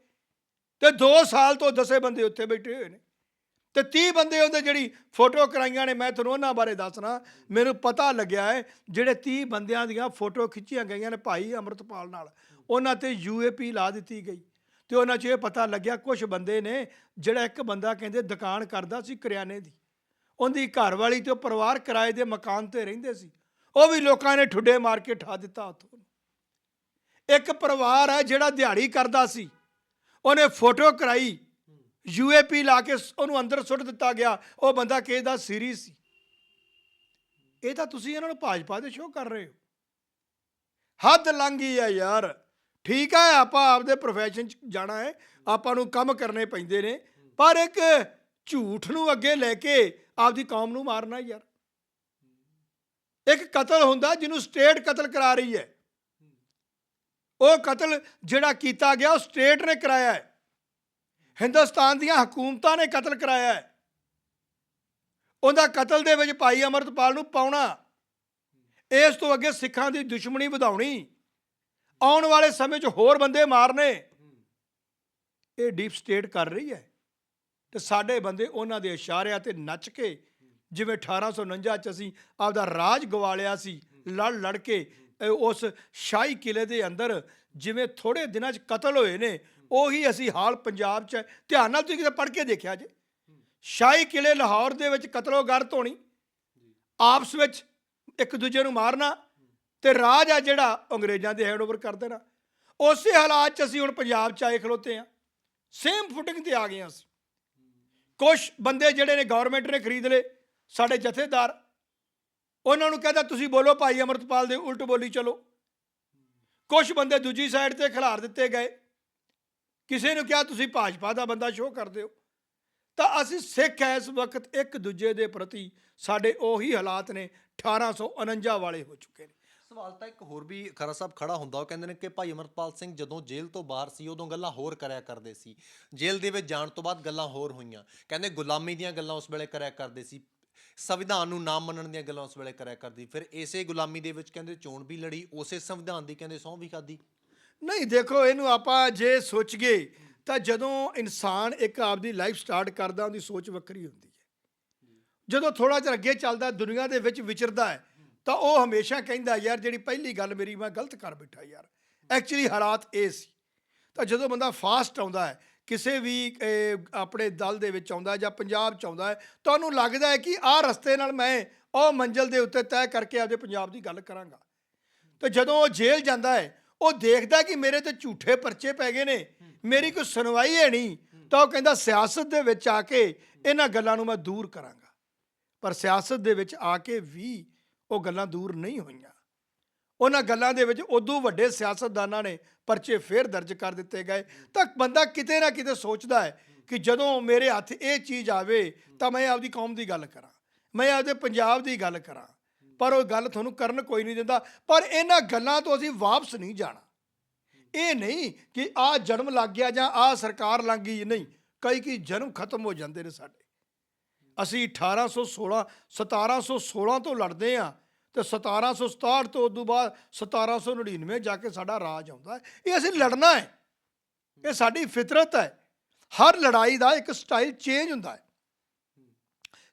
ਤੇ 2 ਸਾਲ ਤੋਂ ਦਸੇ ਬੰਦੇ ਉੱਥੇ ਬੈਠੇ ਹੋਏ ਨੇ। ਤੇ 30 ਬੰਦੇ ਉਹਦੇ ਜਿਹੜੀ ਫੋਟੋ ਕਰਾਈਆਂ ਨੇ, ਮੈਂ ਤੁਹਾਨੂੰ ਉਹਨਾਂ ਬਾਰੇ ਦੱਸਣਾ। ਮੈਨੂੰ ਪਤਾ ਲੱਗਿਆ ਹੈ, ਜਿਹੜੇ 30 ਬੰਦਿਆਂ ਦੀਆਂ ਫੋਟੋ ਖਿੱਚੀਆਂ ਗਈਆਂ ਨੇ ਭਾਈ ਅਮਰਤਪਾਲ ਨਾਲ, ਉਹਨਾਂ ਤੇ ਯੂਏਪੀ ਲਾ ਦਿੱਤੀ ਗਈ। ਤੇ ਉਹਨਾਂ 'ਚ ਇਹ ਪਤਾ ਲੱਗਿਆ ਕੁਝ ਬੰਦੇ ਨੇ, ਜਿਹੜਾ ਇੱਕ ਬੰਦਾ ਕਹਿੰਦੇ ਦੁਕਾਨ ਕਰਦਾ ਸੀ ਕਰਿਆਨੇ ਦੀ, ਉਹਦੀ ਘਰ ਵਾਲੀ ਤੇ ਪਰਿਵਾਰ ਕਿਰਾਏ ਦੇ ਮਕਾਨ ਤੇ ਰਹਿੰਦੇ ਸੀ। ਉਹ ਵੀ ਲੋਕਾਂ ਨੇ ਠੁੱਡੇ ਮਾਰ ਕੇ ਠਾ ਦਿੱਤਾ ਉੱਥੋਂ ਇੱਕ ਪਰਿਵਾਰ ਹੈ ਜਿਹੜਾ ਦਿਹਾੜੀ ਕਰਦਾ ਸੀ, ਉਹਨੇ ਫੋਟੋ ਕਰਾਈ ਯੂਏਪੀ ਲਾ ਕੇ ਉਹਨੂੰ ਅੰਦਰ ਸੁੱਟ ਦਿੱਤਾ ਗਿਆ। ਉਹ ਬੰਦਾ ਕਿਸੇ ਦਾ ਸੀਰੀ ਸੀ। ਇਹ ਤਾਂ ਤੁਸੀਂ ਇਹਨਾਂ ਨੂੰ ਭਾਜਪਾ ਦੇ ਸ਼ੋਅ ਕਰ ਰਹੇ ਹੋ। ਹੱਦ ਲੰਘੀ ਆ ਯਾਰ। ਠੀਕ ਹੈ ਆਪਾਂ ਆਪਦੇ ਪ੍ਰੋਫੈਸ਼ਨ 'ਚ ਜਾਣਾ ਹੈ। ਆਪਾਂ ਨੂੰ ਕੰਮ ਕਰਨੇ ਪੈਂਦੇ ਨੇ। ਪਰ ਇੱਕ ਝੂਠ ਨੂੰ ਅੱਗੇ ਲੈ ਕੇ ਆਪਦੀ ਕੌਮ ਨੂੰ ਮਾਰਨਾ ਯਾਰ। ਇੱਕ ਕਤਲ ਹੁੰਦਾ ਜਿਹਨੂੰ ਸਟੇਟ ਕਤਲ ਕਰਾ ਰਹੀ ਹੈ। ਉਹ ਕਤਲ ਜਿਹੜਾ ਕੀਤਾ ਗਿਆ, ਉਹ ਸਟੇਟ ਨੇ ਕਰਾਇਆ ਹੈ। ਹਿੰਦੁਸਤਾਨ ਦੀਆਂ ਹਕੂਮਤਾਂ ਨੇ ਕਤਲ ਕਰਾਇਆ ਹੈ। ਉਹਦਾ ਕਤਲ ਦੇ ਵਿੱਚ ਭਾਈ ਅਮਰਤਪਾਲ ਨੂੰ ਪਾਉਣਾ। ਇਸ ਤੋਂ ਅੱਗੇ ਸਿੱਖਾਂ ਦੀ ਦੁਸ਼ਮਣੀ ਵਧਾਉਣੀ। ਆਉਣ ਵਾਲੇ ਸਮੇਂ 'ਚ ਹੋਰ ਬੰਦੇ ਮਾਰਨੇ। ਇਹ ਡੀਪ ਸਟੇਟ ਕਰ ਰਹੀ ਹੈ। ਤੇ ਸਾਡੇ ਬੰਦੇ ਉਹਨਾਂ ਦੇ ਇਸ਼ਾਰਿਆਂ ਤੇ ਨੱਚ ਕੇ, ਜਿਵੇਂ 1849 ਚ ਅਸੀਂ ਆਪਦਾ ਰਾਜ ਗਵਾ ਲਿਆ ਸੀ, ਲੜ ਲੜ ਕੇ ਉਸ ਸ਼ਾਹੀ ਕਿਲੇ ਦੇ ਅੰਦਰ ਜਿਵੇਂ ਥੋੜੇ ਦਿਨਾਂ 'ਚ ਕਤਲ ਹੋਏ ਨੇ ਉਹੀ ਅਸੀਂ ਹਾਲ ਪੰਜਾਬ 'ਚ ਹੈ। ਧਿਆਨ ਨਾਲ ਤੁਸੀਂ ਕਿਤੇ ਪੜ੍ਹ ਕੇ ਦੇਖਿਆ ਜੇ। ਸ਼ਾਹੀ ਕਿਲੇ ਲਾਹੌਰ ਦੇ ਵਿੱਚ ਕਤਲੋ ਗਰਤ ਹੋਣੀ ਆਪਸ ਵਿੱਚ ਇੱਕ ਦੂਜੇ ਨੂੰ ਮਾਰਨਾ ਤੇ ਰਾਜ ਆ ਜਿਹੜਾ ਅੰਗਰੇਜ਼ਾਂ ਦੇ ਹੈਂਡਓਵਰ ਕਰ ਦੇਣਾ। ਉਸੇ ਹਾਲਾਤ 'ਚ ਅਸੀਂ ਹੁਣ ਪੰਜਾਬ 'ਚ ਆਏ, ਖਲੋਤੇ ਆ ਸੇਮ ਫੁਟਿੰਗ ਤੇ ਆ ਗਏ ਹਾਂ ਅਸੀਂ। ਕੁਝ ਬੰਦੇ ਜਿਹੜੇ ਨੇ ਗਵਰਨਮੈਂਟ ਨੇ ਖਰੀਦ ਲਏ, ਸਾਡੇ ਜਥੇਦਾਰ। ਉਹਨਾਂ ਨੂੰ ਕਹਿੰਦਾ, ਤੁਸੀਂ ਬੋਲੋ ਭਾਈ ਅਮਰਤਪਾਲ ਦੇ ਉਲਟ ਬੋਲੀ ਚਲੋ। ਕੁਝ ਬੰਦੇ ਦੂਜੀ ਸਾਈਡ ਤੇ ਖਿਲਾਰ ਦਿੱਤੇ ਗਏ। ਕਿਸੇ ਨੂੰ ਕਿਹਾ ਤੁਸੀਂ ਭਾਜਪਾ ਦਾ ਬੰਦਾ ਸ਼ੋਅ ਕਰਦੇ ਹੋ। ਤਾਂ ਅਸੀਂ ਸਿੱਖ ਐ ਇਸ ਵਕਤ ਇੱਕ ਦੂਜੇ ਦੇ ਪ੍ਰਤੀ ਸਾਡੇ ਉਹੀ ਹਾਲਾਤ ਨੇ 1849 ਵਾਲੇ ਹੋ ਚੁੱਕੇ ਨੇ। ਸਵਾਲ ਤਾਂ ਇੱਕ ਹੋਰ ਵੀ ਖਰਾ ਸਾਹਿਬ ਖੜਾ ਹੁੰਦਾ, ਉਹ ਕਹਿੰਦੇ ਨੇ ਕਿ ਭਾਈ ਅਮਰਪਾਲ ਸਿੰਘ ਜਦੋਂ ਜੇਲ੍ਹ ਤੋਂ ਬਾਹਰ ਸੀ, ਉਦੋਂ ਗੱਲਾਂ ਹੋਰ ਕਰਿਆ ਕਰਦੇ ਸੀ। ਜੇਲ੍ਹ ਦੇ ਵਿੱਚ ਜਾਣ ਤੋਂ ਬਾਅਦ ਗੱਲਾਂ ਹੋਰ ਹੋਈਆਂ। ਕਹਿੰਦੇ ਗੁਲਾਮੀ ਦੀਆਂ ਗੱਲਾਂ ਉਸ ਵੇਲੇ ਕਰਿਆ ਕਰਦੇ ਸੀ। ਸੰਵਿਧਾਨ ਨੂੰ ਨਾ ਮੰਨਣ ਦੀਆਂ ਗੱਲਾਂ ਉਸ ਵੇਲੇ ਕਰਿਆ ਕਰਦੀ। ਫਿਰ ਇਸੇ ਗੁਲਾਮੀ ਦੇ ਵਿੱਚ ਕਹਿੰਦੇ ਚੋਣ ਵੀ ਲੜੀ, ਉਸੇ ਸੰਵਿਧਾਨ ਦੀ ਕਹਿੰਦੇ ਸਹੁੰ ਵੀ ਖਾਦੀ ਨਹੀਂ, ਦੇਖੋ, ਇਹਨੂੰ ਆਪਾਂ ਜੇ ਸੋਚ ਗਏ ਤਾਂ ਜਦੋਂ ਇਨਸਾਨ ਇੱਕ ਆਪਦੀ ਲਾਈਫ ਸਟਾਰਟ ਕਰਦਾ, ਉਹਦੀ ਸੋਚ ਵੱਖਰੀ ਹੁੰਦੀ ਹੈ। ਜਦੋਂ ਥੋੜਾ ਜਿਹਾ ਅੱਗੇ ਚੱਲਦਾ, ਦੁਨੀਆ ਦੇ ਵਿੱਚ ਵਿਚਰਦਾ ਹੈ, ਤਾਂ ਉਹ ਹਮੇਸ਼ਾ ਕਹਿੰਦਾ, ਯਾਰ, ਜਿਹੜੀ ਪਹਿਲੀ ਗੱਲ ਮੇਰੀ, ਮੈਂ ਗਲਤ ਕਰ ਬੈਠਾ ਯਾਰ। ਐਕਚੁਅਲੀ ਹਾਲਾਤ ਇਹ ਸੀ। ਤਾਂ ਜਦੋਂ ਬੰਦਾ ਫਾਸਟ ਆਉਂਦਾ ਹੈ, ਕਿਸੇ ਵੀ ਆਪਣੇ ਦਲ ਦੇ ਵਿੱਚ ਆਉਂਦਾ ਜਾਂ ਪੰਜਾਬ ਚ ਆਉਂਦਾ ਹੈ, ਤਾਂ ਉਹਨੂੰ ਲੱਗਦਾ ਹੈ ਕਿ ਆਹ ਰਸਤੇ ਨਾਲ ਮੈਂ ਉਹ ਮੰਜ਼ਲ ਦੇ ਉੱਤੇ ਤੈਅ ਕਰਕੇ ਆਪਦੇ ਪੰਜਾਬ ਦੀ ਗੱਲ ਕਰਾਂਗਾ। ਤੇ ਜਦੋਂ ਉਹ ਜੇਲ੍ਹ ਜਾਂਦਾ ਹੈ ਉਹ ਦੇਖਦਾ ਕਿ ਮੇਰੇ ਤੇ ਝੂਠੇ ਪਰਚੇ ਪੈ ਗਏ ਨੇ। ਮੇਰੀ ਕੋਈ ਸੁਣਵਾਈ ਹੈ ਨਹੀਂ। ਤਾਂ ਉਹ ਕਹਿੰਦਾ, ਸਿਆਸਤ ਦੇ ਵਿੱਚ ਆ ਕੇ ਇਹਨਾਂ ਗੱਲਾਂ ਨੂੰ ਮੈਂ ਦੂਰ ਕਰਾਂਗਾ। ਪਰ ਸਿਆਸਤ ਦੇ ਵਿੱਚ ਆ ਕੇ ਵੀ ਉਹ ਗੱਲਾਂ ਦੂਰ ਨਹੀਂ ਹੋਈਆਂ। ਉਹਨਾਂ ਗੱਲਾਂ ਦੇ ਵਿੱਚ ਉਦੋਂ ਵੱਡੇ ਸਿਆਸਤਦਾਨਾਂ ਨੇ ਪਰਚੇ ਫੇਰ ਦਰਜ ਕਰ ਦਿੱਤੇ ਗਏ। ਤਾਂ ਬੰਦਾ ਕਿਤੇ ਨਾ ਕਿਤੇ ਸੋਚਦਾ ਹੈ ਕਿ ਜਦੋਂ ਮੇਰੇ ਹੱਥ ਇਹ ਚੀਜ਼ ਆਵੇ ਤਾਂ ਮੈਂ ਆਪਦੀ ਕੌਮ ਦੀ ਗੱਲ ਕਰਾਂ। ਮੈਂ ਆਪਦੇ ਪੰਜਾਬ ਦੀ ਗੱਲ ਕਰਾਂ। ਪਰ ਉਹ ਗੱਲ ਤੁਹਾਨੂੰ ਕਰਨ ਕੋਈ ਨਹੀਂ ਦਿੰਦਾ। ਪਰ ਇਹਨਾਂ ਗੱਲਾਂ ਤੋਂ ਅਸੀਂ ਵਾਪਸ ਨਹੀਂ ਜਾਣਾ। ਇਹ ਨਹੀਂ ਕਿ ਆ ਜਨਮ ਲੱਗ ਗਿਆ ਜਾਂ ਆ ਸਰਕਾਰ ਲੰਘ ਗਈ। ਨਹੀਂ, ਕਈ ਕੀ ਜਨਮ ਖਤਮ ਹੋ ਜਾਂਦੇ ਨੇ ਸਾਡੇ। ਅਸੀਂ 1816 1716 ਤੋਂ ਲੜਦੇ ਆ ਤੇ 1767 ਤੋਂ ਉਦੋਂ ਬਾਅਦ 1799 ਜਾ ਕੇ ਸਾਡਾ ਰਾਜ ਆਉਂਦਾ ਇਹ ਅਸੀਂ ਲੜਨਾ ਹੈ। ਇਹ ਸਾਡੀ ਫਿਤਰਤ ਹੈ। ਹਰ ਲੜਾਈ ਦਾ ਇੱਕ ਸਟਾਈਲ ਚੇਂਜ ਹੁੰਦਾ ਹੈ।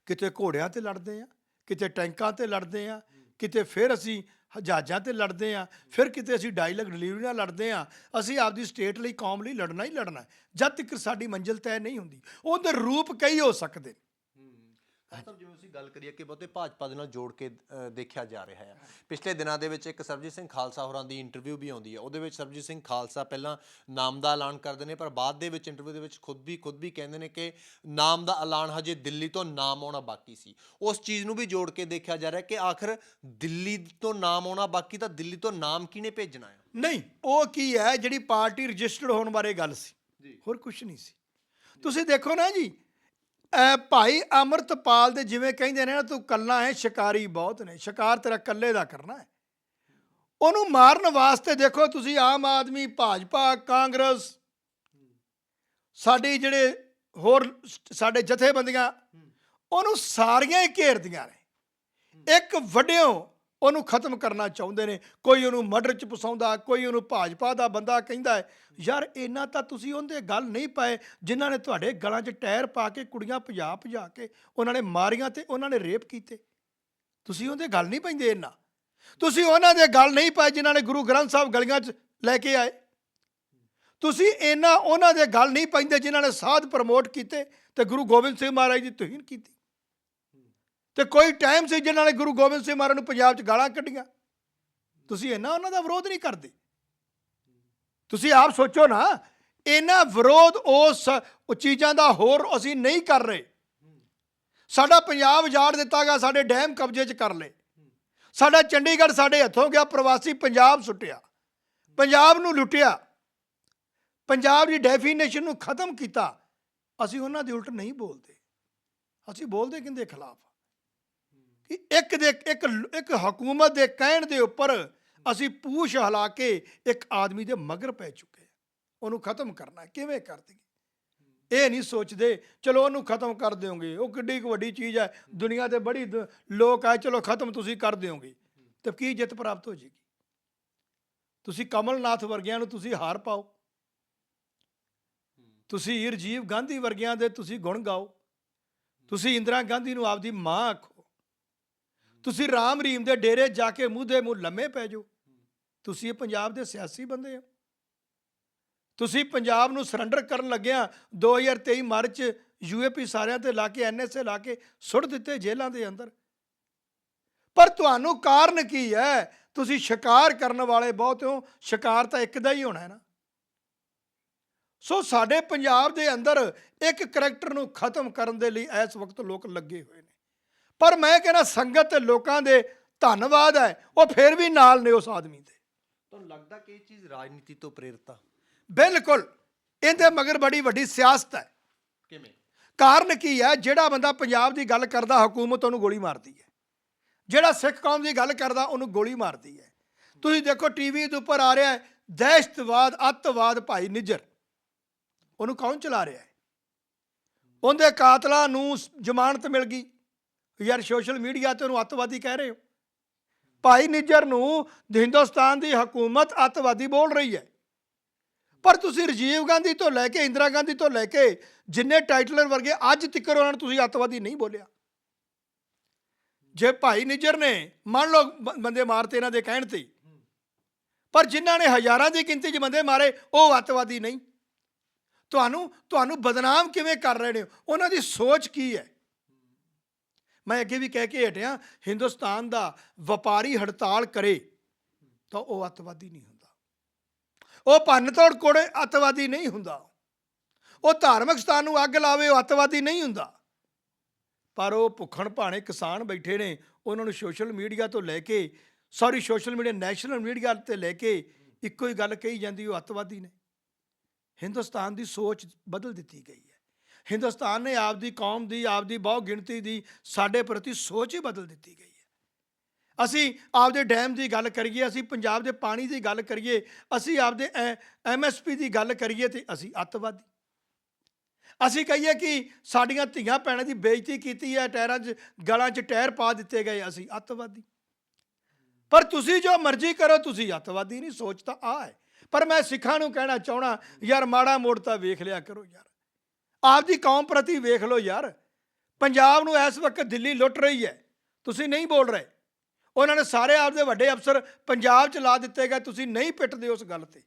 ਕਿਤੇ ਘੋੜਿਆਂ ਤੇ ਲੜਦੇ ਆ ਕਿਤੇ ਟੈਂਕਾਂ ਤੇ ਲੜਦੇ ਆ, ਕਿਤੇ ਫਿਰ ਅਸੀਂ ਜਹਾਜ਼ਾਂ ਤੇ ਲੜਦੇ ਆ, ਫਿਰ ਕਿਤੇ ਅਸੀਂ ਡਾਇਲੌਗ ਡਿਲੀਵਰੀ ਨਾਲ ਲੜਦੇ ਆ, ਅਸੀਂ ਆਪਦੀ ਸਟੇਟ ਲਈ, ਕੌਮ ਲਈ ਲੜਨਾ ਹੀ ਲੜਨਾ ਜਦ ਤੱਕ ਸਾਡੀ ਮੰਜ਼ਿਲ ਤੈਅ ਨਹੀਂ ਹੁੰਦੀ, ਉਹਦੇ ਰੂਪ ਕਈ ਹੋ ਸਕਦੇ ਨੇ। ਸਾਹਿਬ ਜਿਵੇਂ ਅਸੀਂ ਗੱਲ ਕਰੀਏ ਕਿ ਬਹੁਤੇ ਭਾਜਪਾ ਦੇ ਨਾਲ ਜੋੜ ਕੇ ਅ, ਦੇਖਿਆ ਜਾ ਰਿਹਾ ਹੈ। ਪਿਛਲੇ ਦਿਨਾਂ ਦੇ ਵਿੱਚ ਇੱਕ ਸਰਬਜੀਤ ਸਿੰਘ ਖਾਲਸਾ ਹੋਰਾਂ ਦੀ ਇੰਟਰਵਿਊ ਵੀ ਆਉਂਦੀ ਹੈ। ਉਹਦੇ ਵਿੱਚ ਸਰਬਜੀਤ ਸਿੰਘ ਖਾਲਸਾ ਪਹਿਲਾਂ ਨਾਮ ਦਾ ਐਲਾਨ ਕਰਦੇ ਨੇ ਪਰ ਬਾਅਦ ਦੇ ਵਿੱਚ ਇੰਟਰਵਿਊ ਦੇ ਵਿੱਚ ਖੁਦ ਵੀ ਖੁਦ ਵੀ ਕਹਿੰਦੇ ਨੇ ਕਿ ਨਾਮ ਦਾ ਐਲਾਨ ਹਜੇ ਦਿੱਲੀ ਤੋਂ ਨਾਮ ਆਉਣਾ ਬਾਕੀ ਸੀ। ਉਸ ਚੀਜ਼ ਨੂੰ ਵੀ ਜੋੜ ਕੇ ਦੇਖਿਆ ਜਾ ਰਿਹਾ ਕਿ ਆਖਰ ਦਿੱਲੀ ਤੋਂ ਨਾਮ ਆਉਣਾ ਬਾਕੀ ਤਾਂ ਦਿੱਲੀ ਤੋਂ ਨਾਮ ਕਿਹਨੇ ਭੇਜਣਾ ਹੈ? ਨਹੀਂ ਉਹ ਕੀ ਹੈ ਜਿਹੜੀ ਪਾਰਟੀ ਰਜਿਸਟਰਡ ਹੋਣ ਬਾਰੇ ਗੱਲ ਸੀ। ਜੀ। ਹੋਰ ਕੁਝ ਨਹੀਂ ਸੀ। ਤੁਸੀਂ ਦੇਖੋ ਨਾ ਜੀ ਭਾਈ ਅਮਰਤਪਾਲ ਦੇ ਜਿਵੇਂ ਕਹਿੰਦੇ ਨੇ ਨਾ, ਤੂੰ ਕੱਲਾ ਹੈ ਸ਼ਿਕਾਰੀ ਬਹੁਤ ਨੇ। ਸ਼ਿਕਾਰ ਤੇਰਾ ਕੱਲੇ ਦਾ ਕਰਨਾ ਹੈ ਉਹਨੂੰ ਮਾਰਨ ਵਾਸਤੇ ਦੇਖੋ, ਤੁਸੀਂ ਆਮ ਆਦਮੀ, ਭਾਜਪਾ, ਕਾਂਗਰਸ, ਸਾਡੀ ਜਿਹੜੇ ਹੋਰ ਸਾਡੇ ਜਥੇਬੰਦੀਆਂ, ਉਹਨੂੰ ਸਾਰੀਆਂ ਹੀ ਘੇਰਦੀਆਂ ਨੇ। ਇੱਕ ਵੱਡਿਓ ਉਹਨੂੰ ਖਤਮ ਕਰਨਾ ਚਾਹੁੰਦੇ ਨੇ। ਕੋਈ ਉਹਨੂੰ ਮਰਡਰ ਚ ਫਸਾਉਂਦਾ, ਕੋਈ ਉਹਨੂੰ ਭਾਜਪਾ ਦਾ ਬੰਦਾ ਕਹਿੰਦਾ ਹੈ। ਯਾਰ ਇਹਨਾਂ ਤਾਂ ਤੁਸੀਂ ਉਹਦੇ ਗੱਲ ਨਹੀਂ ਪਾਏ, ਜਿਨ੍ਹਾਂ ਨੇ ਤੁਹਾਡੇ ਗਲਾਂ 'ਚ ਟਾਇਰ ਪਾ ਕੇ ਕੁੜੀਆਂ ਭਜਾ ਭਜਾ ਕੇ ਉਹਨਾਂ ਨੇ ਮਾਰੀਆਂ ਤੇ ਉਹਨਾਂ ਨੇ ਰੇਪ ਕੀਤੇ। ਤੁਸੀਂ ਉਹਦੇ ਗੱਲ ਨਹੀਂ ਪੈਂਦੇ ਇਹਨਾਂ ਤੁਸੀਂ ਉਹਨਾਂ ਦੇ ਗੱਲ ਨਹੀਂ ਪਾਏ ਜਿਨ੍ਹਾਂ ਨੇ ਗੁਰੂ ਗ੍ਰੰਥ ਸਾਹਿਬ ਗਲੀਆਂ 'ਚ ਲੈ ਕੇ ਆਏ। ਤੁਸੀਂ ਇਹਨਾਂ ਉਹਨਾਂ ਦੇ ਗੱਲ ਨਹੀਂ ਪੈਂਦੇ ਜਿਨ੍ਹਾਂ ਨੇ ਸਾਧ ਪ੍ਰਮੋਟ ਕੀਤੇ ਤੇ ਗੁਰੂ ਗੋਬਿੰਦ ਸਿੰਘ ਮਹਾਰਾਜ ਦੀ ਤੋਹੀਨ ਕੀਤੀ। ਤੇ ਕੋਈ ਟਾਈਮ ਸੀ ਜਿਨ੍ਹਾਂ ਨੇ ਗੁਰੂ ਗੋਬਿੰਦ ਸਿੰਘ ਮਹਾਰਾਜ ਨੂੰ ਪੰਜਾਬ 'ਚ ਗਾਲਾਂ ਕੱਢੀਆਂ? ਤੁਸੀਂ ਇਹਨਾਂ ਉਹਨਾਂ ਦਾ ਵਿਰੋਧ ਨਹੀਂ ਕਰਦੇ। ਤੁਸੀਂ ਆਪ ਸੋਚੋ ਨਾ ਇਹਨਾਂ ਵਿਰੋਧ ਉਸ ਉਹ ਚੀਜ਼ਾਂ ਦਾ ਹੋਰ ਅਸੀਂ ਨਹੀਂ ਕਰ ਰਹੇ। ਸਾਡਾ ਪੰਜਾਬ ਉਜਾੜ ਦਿੱਤਾ ਗਿਆ, ਸਾਡੇ ਡੈਮ ਕਬਜ਼ੇ 'ਚ ਕਰ ਲਏ। ਸਾਡਾ ਚੰਡੀਗੜ੍ਹ ਸਾਡੇ ਹੱਥੋਂ ਗਿਆ, ਪ੍ਰਵਾਸੀ ਪੰਜਾਬ ਸੁੱਟਿਆ। ਪੰਜਾਬ ਨੂੰ ਲੁੱਟਿਆ। ਪੰਜਾਬ ਦੀ ਡੈਫੀਨੇਸ਼ਨ ਨੂੰ ਖਤਮ ਕੀਤਾ। ਅਸੀਂ ਉਹਨਾਂ ਦੇ ਉਲਟ ਨਹੀਂ ਬੋਲਦੇ। ਅਸੀਂ ਬੋਲਦੇ ਕਿੰਦੇ ਖਿਲਾਫ? ਇੱਕ ਦੇ ਇੱਕ ਇੱਕ ਹਕੂਮਤ ਦੇ ਕਹਿਣ ਦੇ ਉੱਪਰ ਅਸੀਂ ਪੂਛ ਹਿਲਾ ਕੇ ਇੱਕ ਆਦਮੀ ਦੇ ਮਗਰ ਪੈ ਚੁੱਕੇ ਉਹਨੂੰ ਖਤਮ ਕਰਨਾ ਕਿਵੇਂ ਕਰ ਦਈਏ? ਇਹ ਨਹੀਂ ਸੋਚਦੇ, ਚਲੋ ਉਹਨੂੰ ਖਤਮ ਕਰ ਦਿਓਗੇ। ਉਹ ਕਿੱਡੀ ਕੁ ਵੱਡੀ ਚੀਜ਼ ਹੈ। ਦੁਨੀਆ ਤੇ ਬੜੀ ਦ- ਲੋਕ ਆਏ, ਚਲੋ ਖਤਮ ਤੁਸੀਂ ਕਰ ਦਿਓਗੇ। ਤਾਂ ਕੀ ਜਿੱਤ ਪ੍ਰਾਪਤ ਹੋ ਜੇਗੀ? ਤੁਸੀਂ ਕਮਲਨਾਥ ਵਰਗਿਆਂ ਨੂੰ ਤੁਸੀਂ ਹਾਰ ਪਾਓ। ਤੁਸੀਂ ਰਜੀਵ ਗਾਂਧੀ ਵਰਗਿਆਂ ਦੇ ਤੁਸੀਂ ਗੁਣ ਗਾਓ। ਤੁਸੀਂ ਇੰਦਰਾ ਗਾਂਧੀ ਨੂੰ ਆਪਦੀ ਮਾਂ ਆਖੋ। ਤੁਸੀਂ ਰਾਮ ਰਹੀਮ ਦੇ ਡੇਰੇ ਜਾ ਕੇ ਮੂੰਹ ਦੇ ਮੂੰਹ ਲੰਮੇ ਪੈ ਜਾਓ। ਤੁਸੀਂ ਇਹ ਪੰਜਾਬ ਦੇ ਸਿਆਸੀ ਬੰਦੇ ਹੋ। ਤੁਸੀਂ ਪੰਜਾਬ ਨੂੰ ਸਰੈਂਡਰ ਕਰਨ ਲੱਗਿਆ 2023 ਮਾਰਚ ਯੂਏਪੀ ਸਾਰਿਆਂ ਤੇ ਲਾ ਕੇ ਐਨਐਸਏ ਲਾ ਕੇ ਸੁੱਟ ਦਿੱਤੇ ਜੇਲ੍ਹਾਂ ਦੇ ਅੰਦਰ। ਪਰ ਤੁਹਾਨੂੰ ਕਾਰਨ ਕੀ ਹੈ? ਤੁਸੀਂ ਸ਼ਿਕਾਰ ਕਰਨ ਵਾਲੇ ਬਹੁਤ ਹੋ। ਸ਼ਿਕਾਰ ਤਾਂ ਇੱਕ ਦਾ ਹੀ ਹੋਣਾ ਹੈ ਨਾ। ਸੋ ਸਾਡੇ ਪੰਜਾਬ ਦੇ ਅੰਦਰ ਇੱਕ ਕਰੈਕਟਰ ਨੂੰ ਖਤਮ ਕਰਨ ਦੇ ਲਈ ਇਸ ਵਕਤ ਲੋਕ ਲੱਗੇ ਹੋਏ ਪਰ ਮੈਂ ਕਹਿੰਦਾ ਸੰਗਤ ਤੇ ਲੋਕਾਂ ਦੇ ਧੰਨਵਾਦ ਹੈ ਉਹ ਫਿਰ ਵੀ ਨਾਲ ਨੇ ਉਸ ਆਦਮੀ ਦੇ। ਤੁਹਾਨੂੰ ਲੱਗਦਾ ਕਿ ਇਹ ਚੀਜ਼ ਰਾਜਨੀਤੀ ਤੋਂ ਪ੍ਰੇਰਿਤ ਆ? ਬਿਲਕੁਲ। ਇਹਦੇ ਮਗਰ ਬੜੀ ਵੱਡੀ ਸਿਆਸਤ ਹੈ। ਕਿਵੇਂ? ਕਾਰਨ ਕੀ ਹੈ? ਜਿਹੜਾ ਬੰਦਾ ਪੰਜਾਬ ਦੀ ਗੱਲ ਕਰਦਾ ਹਕੂਮਤ ਉਹਨੂੰ ਗੋਲੀ ਮਾਰਦੀ ਹੈ। ਜਿਹੜਾ ਸਿੱਖ ਕੌਮ ਦੀ ਗੱਲ ਕਰਦਾ ਉਹਨੂੰ ਗੋਲੀ ਮਾਰਦੀ ਹੈ। ਤੁਸੀਂ ਦੇਖੋ ਟੀਵੀ ਦੇ ਉੱਪਰ ਆ ਰਿਹਾ ਹੈ ਦਹਿਸ਼ਤਵਾਦ ਅੱਤਵਾਦ ਭਾਈ ਨਿੱਜਰ। ਉਹਨੂੰ ਕੌਣ ਚਲਾ ਰਿਹਾ ਹੈ? ਉਹਦੇ ਕਾਤਲਾਂ ਨੂੰ ਜ਼ਮਾਨਤ ਮਿਲ ਗਈ। ਯਾਰ ਸੋਸ਼ਲ ਮੀਡੀਆ ਤੇ ਉਹਨੂੰ ਅੱਤਵਾਦੀ ਕਹਿ ਰਹੇ ਹੋ। ਭਾਈ ਨਿੱਜਰ ਨੂੰ ਹਿੰਦੁਸਤਾਨ ਦੀ ਹਕੂਮਤ ਅੱਤਵਾਦੀ ਬੋਲ ਰਹੀ ਹੈ। ਪਰ ਤੁਸੀਂ ਰਾਜੀਵ ਗਾਂਧੀ ਤੋਂ ਲੈ ਕੇ, ਇੰਦਰਾ ਗਾਂਧੀ ਤੋਂ ਲੈ ਕੇ, ਜਿੰਨੇ ਟਾਈਟਲਰ ਵਰਗੇ ਅੱਜ ਤੱਕ ਉਹਨਾਂ ਨੂੰ ਤੁਸੀਂ ਅੱਤਵਾਦੀ ਨਹੀਂ ਬੋਲਿਆ। ਜੇ ਭਾਈ ਨਿੱਜਰ ਨੇ, ਮੰਨ ਲਓ ਬੰਦੇ ਮਾਰਤੇ ਇਹਨਾਂ ਦੇ ਕਹਿਣ ਤੇ। ਪਰ ਜਿਨ੍ਹਾਂ ਨੇ ਹਜ਼ਾਰਾਂ ਦੀ ਗਿਣਤੀ 'ਚ ਬੰਦੇ ਮਾਰੇ, ਉਹ ਅੱਤਵਾਦੀ ਨਹੀਂ। ਤੁਹਾਨੂੰ ਤੁਹਾਨੂੰ ਬਦਨਾਮ ਕਿਵੇਂ ਕਰ ਰਹੇ ਨੇ? ਉਹਨਾਂ ਦੀ ਸੋਚ ਕੀ ਹੈ? ਮੈਂ ਅੱਗੇ ਵੀ ਕਹਿ ਕੇ ਹਟਿਆ, ਹਿੰਦੁਸਤਾਨ ਦਾ ਵਪਾਰੀ ਹੜਤਾਲ ਕਰੇ ਤਾਂ ਉਹ ਅੱਤਵਾਦੀ ਨਹੀਂ ਹੁੰਦਾ। ਉਹ ਭੰਨ ਤੋੜ ਕੋੜੇ ਅੱਤਵਾਦੀ ਨਹੀਂ ਹੁੰਦਾ। ਉਹ ਧਾਰਮਿਕ ਸਥਾਨ ਨੂੰ ਅੱਗ ਲਾਵੇ, ਉਹ ਅੱਤਵਾਦੀ ਨਹੀਂ ਹੁੰਦਾ। ਪਰ ਉਹ ਭੁੱਖਣ ਭਾਣੇ ਕਿਸਾਨ ਬੈਠੇ ਨੇ, ਉਹਨਾਂ ਨੂੰ ਸੋਸ਼ਲ ਮੀਡੀਆ ਤੋਂ ਲੈ ਕੇ, sorry social media, national media ਤੇ ਲੈ ਕੇ ਇੱਕੋ ਹੀ ਗੱਲ ਕਹੀ ਜਾਂਦੀ, ਉਹ ਅੱਤਵਾਦੀ ਨੇ। ਹਿੰਦੁਸਤਾਨ ਦੀ ਸੋਚ ਬਦਲ ਦਿੱਤੀ ਗਈ ਹਿੰਦੁਸਤਾਨ ਨੇ ਆਪਦੀ ਕੌਮ ਦੀ, ਆਪਦੀ ਬਹੁ ਗਿਣਤੀ ਦੀ ਸਾਡੇ ਪ੍ਰਤੀ ਸੋਚ ਹੀ ਬਦਲ ਦਿੱਤੀ ਗਈ ਹੈ। ਅਸੀਂ ਆਪਦੇ ਡੈਮ ਦੀ ਗੱਲ ਕਰੀਏ, ਅਸੀਂ ਪੰਜਾਬ ਦੇ ਪਾਣੀ ਦੀ ਗੱਲ ਕਰੀਏ, ਅਸੀਂ ਆਪਦੇ ਐਮਐਸਪੀ ਦੀ ਗੱਲ ਕਰੀਏ ਤੇ ਅਸੀਂ ਅੱਤਵਾਦੀ। ਅਸੀਂ ਕਹੀਏ ਕਿ ਸਾਡੀਆਂ ਧੀਆਂ ਭੈਣਾਂ ਦੀ ਬੇਇੱਜ਼ਤੀ ਕੀਤੀ ਹੈ, ਟਾਇਰਾਂ 'ਚ, ਗਲਾਂ 'ਚ ਟਾਇਰ ਪਾ ਦਿੱਤੇ ਗਏ, ਅਸੀਂ ਅੱਤਵਾਦੀ। ਪਰ ਤੁਸੀਂ ਜੋ ਮਰਜ਼ੀ ਕਰੋ, ਤੁਸੀਂ ਅੱਤਵਾਦੀ ਨਹੀਂ, ਸੋਚ ਤਾਂ ਆ ਹੈ। ਪਰ ਮੈਂ ਸਿੱਖਾਂ ਨੂੰ ਕਹਿਣਾ ਚਾਹਣਾ ਯਾਰ ਮਾੜਾ ਮੋੜ ਤਾਂ ਵੇਖ ਲਿਆ ਕਰੋ ਯਾਰ। ਆਪਦੀ ਕੌਮ ਪ੍ਰਤੀ ਵੇਖ ਲਓ ਯਾਰ। ਪੰਜਾਬ ਨੂੰ ਇਸ ਵਕਤ ਦਿੱਲੀ ਲੁੱਟ ਰਹੀ ਹੈ। ਤੁਸੀਂ ਨਹੀਂ ਬੋਲ ਰਹੇ। ਉਹਨਾਂ ਨੇ ਸਾਰੇ ਆਪਦੇ ਵੱਡੇ ਅਫਸਰ ਪੰਜਾਬ 'ਚ ਲਾ ਦਿੱਤੇ ਗਏ। ਤੁਸੀਂ ਨਹੀਂ ਪਿੱਟਦੇ ਉਸ ਗੱਲ ਤੇ।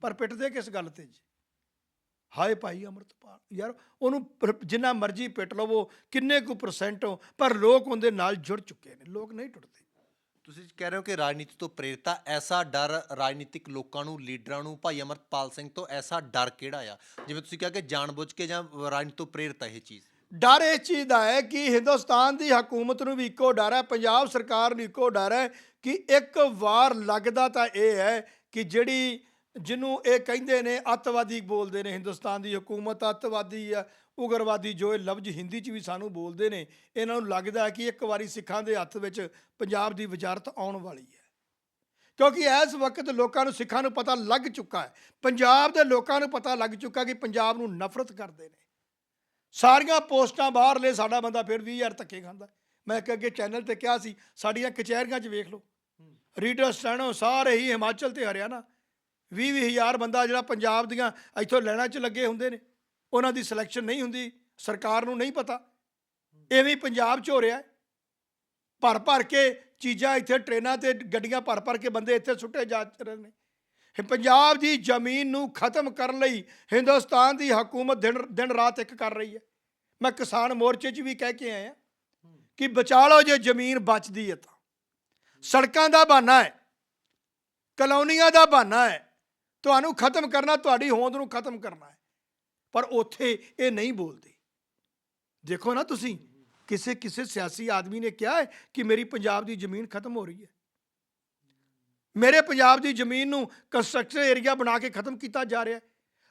ਪਰ ਪਿੱਟਦੇ ਕਿਸ ਗੱਲ ਤੇ ਜੀ? ਹਾਏ ਭਾਈ ਅਮਰਤਪਾਲ, ਯਾਰ ਉਹਨੂੰ ਜਿੰਨਾ ਮਰਜ਼ੀ ਪਿੱਟ ਲਵੋ, ਕਿੰਨੇ ਕੁ ਪਰਸੈਂਟ ਹੋ ਪਰ ਲੋਕ ਉਹਦੇ ਨਾਲ ਜੁੜ ਚੁੱਕੇ ਨੇ। ਲੋਕ ਨਹੀਂ ਟੁੱਟਦੇ। ਤੁਸੀਂ ਕਹਿ ਰਹੇ ਹੋ ਕਿ ਰਾਜਨੀਤੀ ਤੋਂ ਪ੍ਰੇਰਿਤ ਐਸਾ ਡਰ ਰਾਜਨੀਤਿਕ ਲੋਕਾਂ ਨੂੰ, ਲੀਡਰਾਂ ਨੂੰ, ਭਾਈ ਅਮਰਪਾਲ ਸਿੰਘ ਤੋਂ ਐਸਾ ਡਰ ਕਿਹੜਾ ਆ? ਜਿਵੇਂ ਤੁਸੀਂ ਕਿਹਾ ਕਿ ਜਾਣਬੁੱਝ ਕੇ ਜਾਂ ਰਾਜਨੀਤੀ ਤੋਂ ਪ੍ਰੇਰਿਤ ਆ ਇਹ ਚੀਜ਼। ਡਰ ਇਸ ਚੀਜ਼ ਦਾ ਹੈ ਕਿ ਹਿੰਦੁਸਤਾਨ ਦੀ ਹਕੂਮਤ ਨੂੰ ਵੀ ਇੱਕੋ ਡਰ ਹੈ, ਪੰਜਾਬ ਸਰਕਾਰ ਨੂੰ ਇੱਕੋ ਡਰ ਹੈ ਕਿ ਇੱਕ ਵਾਰ ਲੱਗਦਾ ਤਾਂ ਇਹ ਹੈ ਕਿ ਜਿਹੜੀ ਜਿਹਨੂੰ ਇਹ ਕਹਿੰਦੇ ਨੇ, ਅੱਤਵਾਦੀ ਬੋਲਦੇ ਨੇ ਹਿੰਦੁਸਤਾਨ ਦੀ ਹਕੂਮਤ ਅੱਤਵਾਦੀ ਆ ਉਗਰਵਾਦੀ ਜੋ ਇਹ ਲਫ਼ਜ਼ ਹਿੰਦੀ 'ਚ ਵੀ ਸਾਨੂੰ ਬੋਲਦੇ ਨੇ, ਇਹਨਾਂ ਨੂੰ ਲੱਗਦਾ ਕਿ ਇੱਕ ਵਾਰੀ ਸਿੱਖਾਂ ਦੇ ਹੱਥ ਵਿੱਚ ਪੰਜਾਬ ਦੀ ਵਜ਼ਾਰਤ ਆਉਣ ਵਾਲੀ ਹੈ। ਕਿਉਂਕਿ ਇਸ ਵਕਤ ਲੋਕਾਂ ਨੂੰ ਸਿੱਖਾਂ ਨੂੰ ਪਤਾ ਲੱਗ ਚੁੱਕਾ ਹੈ। ਪੰਜਾਬ ਦੇ ਲੋਕਾਂ ਨੂੰ ਪਤਾ ਲੱਗ ਚੁੱਕਾ ਕਿ ਪੰਜਾਬ ਨੂੰ ਨਫ਼ਰਤ ਕਰਦੇ ਨੇ। ਸਾਰੀਆਂ ਪੋਸਟਾਂ ਬਾਹਰਲੇ ਸਾਡਾ ਬੰਦਾ ਫਿਰ 20000 ਧੱਕੇ ਖਾਂਦਾ। ਮੈਂ ਇੱਕ ਅੱਗੇ ਚੈਨਲ ਤੇ ਕਿਹਾ ਸੀ, ਸਾਡੀਆਂ ਕਚਹਿਰੀਆਂ 'ਚ ਵੇਖ ਲਓ। ਰੀਡਰ ਸਟੈਨੋ ਸਾਰੇ ਹੀ ਹਿਮਾਚਲ ਤੇ ਹਰਿਆਣਾ। 20 ਹਜ਼ਾਰ ਬੰਦਾ ਜਿਹੜਾ ਪੰਜਾਬ ਦੀਆਂ ਇੱਥੋਂ ਲੈਣਾ 'ਚ ਲੱਗੇ ਹੁੰਦੇ ਨੇ। ਉਹਨਾਂ ਦੀ ਸਿਲੈਕਸ਼ਨ ਨਹੀਂ ਹੁੰਦੀ, ਸਰਕਾਰ ਨੂੰ ਨਹੀਂ ਪਤਾ। ਐਵੇਂ ਹੀ ਪੰਜਾਬ 'ਚ ਹੋ ਰਿਹਾ ਭਰ ਭਰ ਕੇ ਚੀਜ਼ਾਂ ਇੱਥੇ, ਟ੍ਰੇਨਾਂ ਤੇ ਗੱਡੀਆਂ ਭਰ ਭਰ ਕੇ ਬੰਦੇ ਇੱਥੇ ਸੁੱਟੇ ਜਾ ਰਹੇ ਨੇ। ਪੰਜਾਬ ਦੀ ਜ਼ਮੀਨ ਨੂੰ ਖਤਮ ਕਰਨ ਲਈ ਹਿੰਦੁਸਤਾਨ ਦੀ ਹਕੂਮਤ ਦਿਨ ਦਿਨ ਰਾਤ ਇੱਕ ਕਰ ਰਹੀ ਹੈ। ਮੈਂ ਕਿਸਾਨ ਮੋਰਚੇ 'ਚ ਵੀ ਕਹਿ ਕੇ ਆਇਆ ਕਿ ਬਚਾ ਲਓ ਜੇ ਜ਼ਮੀਨ ਬਚਦੀ ਹੈ ਤਾਂ। ਸੜਕਾਂ ਦਾ ਬਹਾਨਾ ਹੈ, ਕਲੋਨੀਆਂ ਦਾ ਬਹਾਨਾ ਹੈ। ਤੁਹਾਨੂੰ ਖਤਮ ਕਰਨਾ, ਤੁਹਾਡੀ ਹੋਂਦ ਨੂੰ ਖਤਮ ਕਰਨਾ ਹੈ। ਪਰ ਉੱਥੇ ਇਹ ਨਹੀਂ ਬੋਲਦੇ। ਦੇਖੋ ਨਾ ਤੁਸੀਂ, ਕਿਸੇ ਕਿਸੇ ਸਿਆਸੀ ਆਦਮੀ ਨੇ ਕਿਹਾ ਹੈ ਕਿ ਮੇਰੀ ਪੰਜਾਬ ਦੀ ਜ਼ਮੀਨ ਖਤਮ ਹੋ ਰਹੀ ਹੈ। ਮੇਰੇ ਪੰਜਾਬ ਦੀ ਜ਼ਮੀਨ ਨੂੰ ਕੰਸਟਰਕਸ਼ਨ ਏਰੀਆ ਬਣਾ ਕੇ ਖਤਮ ਕੀਤਾ ਜਾ ਰਿਹਾ ਹੈ।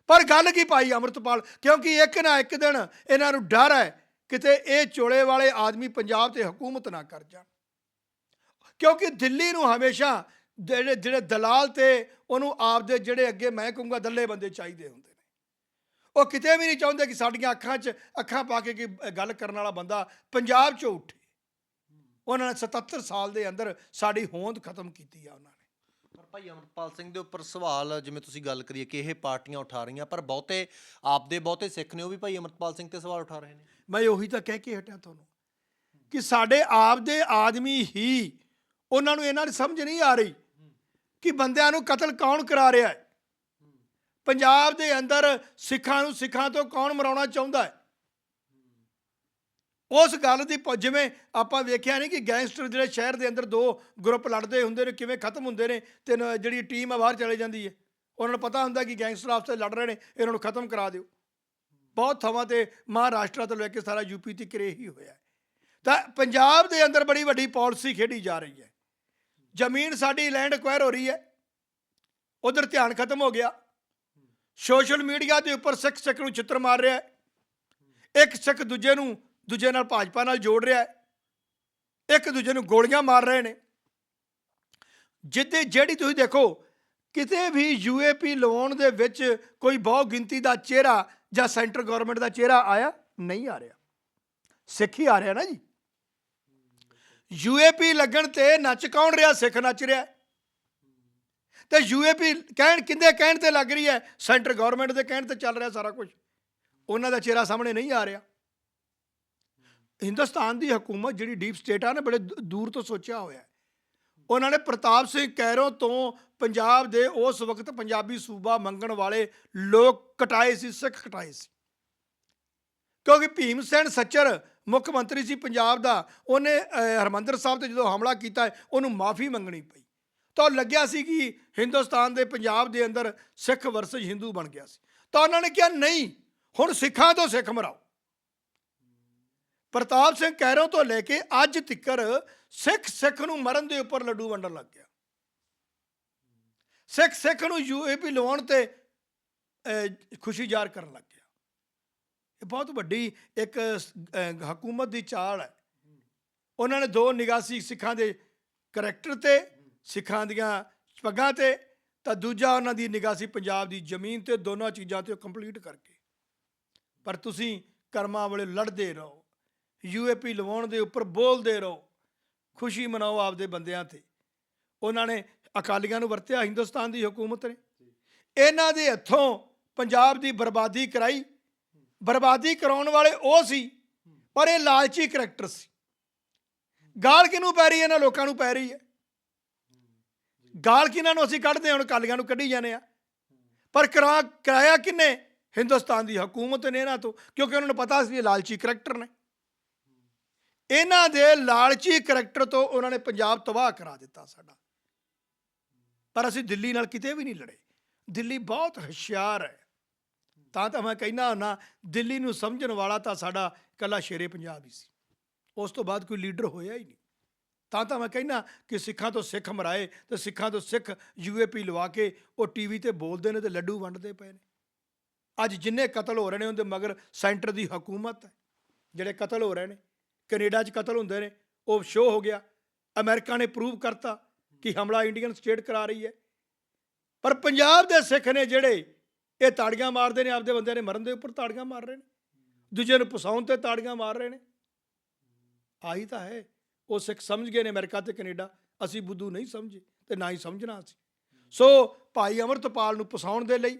ਪਰ ਗੱਲ ਕੀ ਪਾਈ ਅਮਰਤਪਾਲ? ਕਿਉਂਕਿ ਇੱਕ ਨਾ ਇੱਕ ਦਿਨ ਇਹਨਾਂ ਨੂੰ ਡਰ ਹੈ ਕਿਤੇ ਇਹ ਚੋਲੇ ਵਾਲੇ ਆਦਮੀ ਪੰਜਾਬ ਤੇ ਹਕੂਮਤ ਨਾ ਕਰ ਜਾਣ। ਕਿਉਂਕਿ ਦਿੱਲੀ ਨੂੰ ਹਮੇਸ਼ਾ ਜਿਹੜੇ ਜਿਹੜੇ ਦਲਾਲ ਤੇ ਉਹਨੂੰ ਆਪਦੇ ਜਿਹੜੇ ਅੱਗੇ ਮੈਂ ਕਹੂੰਗਾ, ਦੱਲੇ ਬੰਦੇ ਚਾਹੀਦੇ ਹੁੰਦੇ ਉਹ ਕਿਤੇ ਵੀ ਨਹੀਂ ਚਾਹੁੰਦੇ ਕਿ ਸਾਡੀਆਂ ਅੱਖਾਂ 'ਚ ਅੱਖਾਂ ਪਾ ਕੇ ਕਿ ਗੱਲ ਕਰਨ ਵਾਲਾ ਬੰਦਾ ਪੰਜਾਬ 'ਚੋਂ ਉੱਠੇ। ਉਹਨਾਂ ਨੇ 77 ਸਾਲ ਦੇ ਅੰਦਰ ਸਾਡੀ ਹੋਂਦ ਖਤਮ ਕੀਤੀ ਆ ਉਹਨਾਂ ਨੇ। ਪਰ ਭਾਈ ਅਮਰਪਾਲ ਸਿੰਘ ਦੇ ਉੱਪਰ ਸਵਾਲ ਜਿਵੇਂ ਤੁਸੀਂ ਗੱਲ ਕਰੀਏ ਕਿ ਇਹ ਪਾਰਟੀਆਂ ਉਠਾ ਰਹੀਆਂ ਪਰ ਬਹੁਤੇ ਆਪਦੇ ਬਹੁਤੇ ਸਿੱਖ ਨੇ ਉਹ ਵੀ ਭਾਈ ਅਮਰਪਾਲ ਸਿੰਘ ਤੇ ਸਵਾਲ ਉਠਾ ਰਹੇ ਨੇ। ਮੈਂ ਉਹੀ ਤਾਂ ਕਹਿ ਕੇ ਹਟਿਆ ਤੁਹਾਨੂੰ ਕਿ ਸਾਡੇ ਆਪ ਦੇ ਆਦਮੀ ਹੀ ਉਹਨਾਂ ਨੂੰ ਇਹਨਾਂ ਦੀ ਸਮਝ ਨਹੀਂ ਆ ਰਹੀ ਕਿ ਬੰਦਿਆਂ ਨੂੰ ਕਤਲ ਕੌਣ ਕਰਾ ਰਿਹਾ ਹੈ। ਪੰਜਾਬ ਦੇ ਅੰਦਰ ਸਿੱਖਾਂ ਨੂੰ ਸਿੱਖਾਂ ਤੋਂ ਕੌਣ ਮਰਾਉਣਾ ਚਾਹੁੰਦਾ ਹੈ? ਉਸ ਗੱਲ ਦੀ ਜਿਵੇਂ ਆਪਾਂ ਵੇਖਿਆ ਨਹੀਂ ਕਿ ਗੈਂਗਸਟਰ ਜਿਹੜੇ ਸ਼ਹਿਰ ਦੇ ਅੰਦਰ ਦੋ ਗਰੁੱਪ ਲੜਦੇ ਹੁੰਦੇ ਨੇ, ਕਿਵੇਂ ਖਤਮ ਹੁੰਦੇ ਨੇ ਤੇ ਜਿਹੜੀ ਟੀਮ ਆ ਬਾਹਰ ਚਲੇ ਜਾਂਦੀ ਹੈ। ਉਹਨਾਂ ਨੂੰ ਪਤਾ ਹੁੰਦਾ ਕਿ ਗੈਂਗਸਟਰ ਆਪਸ ਲੜ ਰਹੇ ਨੇ, ਇਹਨਾਂ ਨੂੰ ਖਤਮ ਕਰਾ ਦਿਓ। ਬਹੁਤ ਥਾਵਾਂ ਤੇ ਮਹਾਰਾਸ਼ਟਰ ਤੋਂ ਲੈ ਕੇ ਸਾਰਾ ਯੂਪੀ ਤੱਕ ਇਹ ਹੀ ਹੋਇਆ ਤਾਂ ਪੰਜਾਬ ਦੇ ਅੰਦਰ ਬੜੀ ਵੱਡੀ ਪਾਲਿਸੀ ਖੇਡੀ ਜਾ ਰਹੀ ਹੈ। ਜ਼ਮੀਨ ਸਾਡੀ ਲੈਂਡ ਐਕਵਾਇਰ ਹੋ ਰਹੀ ਹੈ। ਉਧਰ ਧਿਆਨ ਖਤਮ ਹੋ ਗਿਆ। ਸੋਸ਼ਲ ਮੀਡੀਆ ਦੇ ਉੱਪਰ ਸਿੱਖ ਸਿੱਖ ਨੂੰ ਚਿੱਤਰ ਮਾਰ ਰਿਹਾ ਹੈ। ਇੱਕ ਸਿੱਖ ਦੂਜੇ ਨੂੰ, ਦੂਜੇ ਨਾਲ ਭਾਜਪਾ ਨਾਲ ਜੋੜ ਰਿਹਾ ਹੈ। ਇੱਕ ਦੂਜੇ ਨੂੰ ਗੋਲੀਆਂ ਮਾਰ ਰਹੇ ਨੇ। ਜਿੱਦੇ ਜਿਹੜੀ ਤੁਸੀਂ ਦੇਖੋ, ਕਿਤੇ ਵੀ ਯੂਏਪੀ ਲਵਾਉਣ ਦੇ ਵਿੱਚ ਕੋਈ ਬਹੁ ਗਿਣਤੀ ਦਾ ਚਿਹਰਾ ਜਾਂ ਸੈਂਟਰ ਗਵਰਨਮੈਂਟ ਦਾ ਚਿਹਰਾ ਆਇਆ? ਨਹੀਂ ਆ ਰਿਹਾ। ਸਿੱਖ ਹੀ ਆ ਰਿਹਾ ਨਾ ਜੀ। ਯੂਏਪੀ ਲੱਗਣ ਤੇ ਨੱਚ ਕੌਣ ਰਿਹਾ? ਸਿੱਖ ਨੱਚ ਰਿਹਾ। ਤੇ ਯੂਏਪੀ ਕਹਿਣ ਕਿੰਦੇ ਕਹਿਣ ਤੇ ਲੱਗ ਰਹੀ ਹੈ? ਸੈਂਟਰ ਗਵਰਨਮੈਂਟ ਦੇ ਕਹਿਣ ਤੇ ਚੱਲ ਰਿਹਾ ਸਾਰਾ ਕੁਝ ਉਹਨਾਂ ਦਾ ਚਿਹਰਾ ਸਾਹਮਣੇ ਨਹੀਂ ਆ ਰਿਹਾ। ਹਿੰਦੁਸਤਾਨ ਦੀ ਹਕੂਮਤ ਜਿਹੜੀ ਡੀਪ ਸਟੇਟ ਆ ਨੇ ਬੜੇ ਦੂਰ ਤੋਂ ਸੋਚਿਆ ਹੋਇਆ ਹੈ। ਉਹਨਾਂ ਨੇ ਪ੍ਰਤਾਪ ਸਿੰਘ ਕੈਰੋਂ ਤੋਂ ਪੰਜਾਬ ਦੇ ਉਸ ਵਕਤ ਪੰਜਾਬੀ ਸੂਬਾ ਮੰਗਣ ਵਾਲੇ ਲੋਕ ਕਟਾਏ ਸੀ ਸਿੱਖ ਕਟਾਏ ਸੀ। ਕਿਉਂਕਿ ਭੀਮ ਸੈਨ ਸੱਚਰ ਮੁੱਖ ਮੰਤਰੀ ਸੀ ਪੰਜਾਬ ਦਾ। ਉਹਨੇ ਅਹ, ਹਰਮੰਦਰ ਸਾਹਿਬ ਤੇ ਜਦੋਂ ਹਮਲਾ ਕੀਤਾ ਉਹਨੂੰ ਮਾਫੀ ਮੰਗਣੀ ਪਈ। ਤਾਂ ਉਹ ਲੱਗਿਆ ਸੀ ਕਿ ਹਿੰਦੁਸਤਾਨ ਦੇ ਪੰਜਾਬ ਦੇ ਅੰਦਰ ਸਿੱਖ ਵਰਸਜ ਹਿੰਦੂ ਬਣ ਗਿਆ ਸੀ। ਤਾਂ ਉਹਨਾਂ ਨੇ ਕਿਹਾ, ਨਹੀਂ, ਹੁਣ ਸਿੱਖਾਂ ਤੋਂ ਸਿੱਖ ਮਰਾਓ। ਪ੍ਰਤਾਪ ਸਿੰਘ ਕੈਰੋਂ ਤੋਂ ਲੈ ਕੇ ਅੱਜ ਤੱਕਰ ਸਿੱਖ ਸਿੱਖ ਨੂੰ ਮਰਨ ਦੇ ਉੱਪਰ ਲੱਡੂ ਵੰਡਣ ਲੱਗ ਗਿਆ। ਸਿੱਖ ਸਿੱਖ ਨੂੰ ਯੂਏਪੀ ਲਵਾਉਣ ਤੇ ਖੁਸ਼ੀ ਜ਼ਾਹਰ ਕਰਨ ਲੱਗ ਗਿਆ। ਇਹ ਬਹੁਤ ਵੱਡੀ ਇੱਕ ਹਕੂਮਤ ਦੀ ਚਾਲ ਹੈ। ਉਹਨਾਂ ਨੇ ਦੋ ਨਿਗਾਸੀ ਸਿੱਖਾਂ ਦੇ ਕਰੈਕਟਰ ਤੇ ਸਿੱਖਾਂ ਦੀਆਂ ਪੱਗਾਂ ਤੇ, ਤਾਂ ਦੂਜਾ ਉਹਨਾਂ ਦੀ ਨਿਗਾਹ ਸੀ ਪੰਜਾਬ ਦੀ ਜ਼ਮੀਨ ਤੇ, ਦੋਨਾਂ ਚੀਜ਼ਾਂ ਤੇ ਕੰਪਲੀਟ ਕਰਕੇ। ਪਰ ਤੁਸੀਂ ਕਰਮਾਂ ਵਾਲੇ ਲੜਦੇ ਰਹੋ ਯੂਏਪੀ ਲਵਾਉਣ ਦੇ ਉੱਪਰ ਬੋਲਦੇ ਰਹੋ, ਖੁਸ਼ੀ ਮਨਾਓ ਆਪਦੇ ਬੰਦਿਆਂ ਤੇ। ਉਹਨਾਂ ਨੇ ਅਕਾਲੀਆਂ ਨੂੰ ਵਰਤਿਆ, ਹਿੰਦੁਸਤਾਨ ਦੀ ਹਕੂਮਤ ਨੇ। ਇਹਨਾਂ ਦੇ ਹੱਥੋਂ ਪੰਜਾਬ ਦੀ ਬਰਬਾਦੀ ਕਰਾਈ। ਬਰਬਾਦੀ ਕਰਾਉਣ ਵਾਲੇ ਉਹ ਸੀ, ਪਰ ਇਹ ਲਾਲਚੀ ਕਰੈਕਟਰ ਸੀ। ਗਾਲ ਕਿਹਨੂੰ ਪੈ ਰਹੀ ਹੈ? ਇਹਨਾਂ ਲੋਕਾਂ ਨੂੰ ਪੈ ਰਹੀ ਹੈ। ਗਾਲ ਕਿਹਨਾਂ ਨੂੰ ਅਸੀਂ ਕੱਢਦੇ ਹਾਂ? ਹੁਣ ਕਾਲੀਆਂ ਨੂੰ ਕੱਢੀ ਜਾਂਦੇ ਆ ਪਰ ਕਰਾ, ਕਰਾਇਆ ਕਿੰਨੇ ਹਿੰਦੁਸਤਾਨ ਦੀ ਹਕੂਮਤ ਨੇ ਇਹਨਾਂ ਤੋਂ, ਕਿਉਂਕਿ ਉਹਨਾਂ ਨੂੰ ਪਤਾ ਸੀ ਇਹ ਲਾਲਚੀ ਕਰੈਕਟਰ ਨੇ। ਇਹਨਾਂ ਦੇ ਲਾਲਚੀ ਕਰੈਕਟਰ ਤੋਂ ਉਹਨਾਂ ਨੇ ਪੰਜਾਬ ਤਬਾਹ ਕਰਾ ਦਿੱਤਾ ਸਾਡਾ। ਪਰ ਅਸੀਂ ਦਿੱਲੀ ਨਾਲ ਕਿਤੇ ਵੀ ਨਹੀਂ ਲੜੇ। ਦਿੱਲੀ ਬਹੁਤ ਹੁਸ਼ਿਆਰ ਹੈ। ਤਾਂ ਤਾਂ ਮੈਂ ਕਹਿਣਾ ਹੁੰਨਾ ਦਿੱਲੀ ਨੂੰ ਸਮਝਣ ਵਾਲਾ ਤਾਂ ਸਾਡਾ ਕੱਲਾ ਸ਼ੇਰੇ ਪੰਜਾਬ ਹੀ ਸੀ। ਉਸ ਤੋਂ ਬਾਅਦ ਕੋਈ ਲੀਡਰ ਹੋਇਆ ਹੀ ਨਹੀਂ। ਤਾਂ ਤਾਂ ਮੈਂ ਕਹਿੰਦਾ ਕਿ ਸਿੱਖਾਂ ਤੋਂ ਸਿੱਖ ਮਰਾਏ ਤੇ ਸਿੱਖਾਂ ਤੋਂ ਸਿੱਖ ਯੂਏਪੀ ਲਵਾ ਕੇ ਉਹ ਟੀਵੀ ਤੇ ਬੋਲਦੇ ਨੇ ਤੇ ਲੱਡੂ ਵੰਡਦੇ ਪਏ ਨੇ। ਅੱਜ ਜਿੰਨੇ ਕਤਲ ਹੋ ਰਹੇ ਨੇ ਉਹਦੇ ਮਗਰ ਸੈਂਟਰ ਦੀ ਹਕੂਮਤ ਹੈ। ਜਿਹੜੇ ਕਤਲ ਹੋ ਰਹੇ ਨੇ, ਕੈਨੇਡਾ 'ਚ ਕਤਲ ਹੁੰਦੇ ਨੇ, ਉਹ ਸ਼ੋਅ ਹੋ ਗਿਆ। ਅਮਰੀਕਾ ਨੇ ਪ੍ਰੂਵ ਕਰਤਾ ਕਿ ਹਮਲਾ ਇੰਡੀਅਨ ਸਟੇਟ ਕਰਾ ਰਹੀ ਹੈ। ਪਰ ਪੰਜਾਬ ਦੇ ਸਿੱਖ ਨੇ ਜਿਹੜੇ ਇਹ ਤਾੜੀਆਂ ਮਾਰਦੇ ਨੇ, ਆਪਦੇ ਬੰਦਿਆਂ ਨੇ ਮਰਨ ਦੇ ਉੱਪਰ ਤਾੜੀਆਂ ਮਾਰ ਰਹੇ ਨੇ। ਦੂਜੇ ਨੂੰ ਪਸਾਉਣ ਤੇ ਤਾੜੀਆਂ ਮਾਰ ਰਹੇ ਨੇ। ਆਹੀ ਤਾਂ ਹੈ। ਉਹ ਸਿੱਖ ਸਮਝ ਗਏ ਨੇ ਅਮਰੀਕਾ ਤੇ ਕੈਨੇਡਾ ਅਸੀਂ ਬੁੱਧੂ ਨਹੀਂ ਸਮਝੇ ਤੇ ਨਾ ਹੀ ਸਮਝਣਾ ਸੀ ਸੋ ਭਾਈ ਅਮਰਤਪਾਲ ਨੂੰ ਫਸਾਉਣ ਦੇ ਲਈ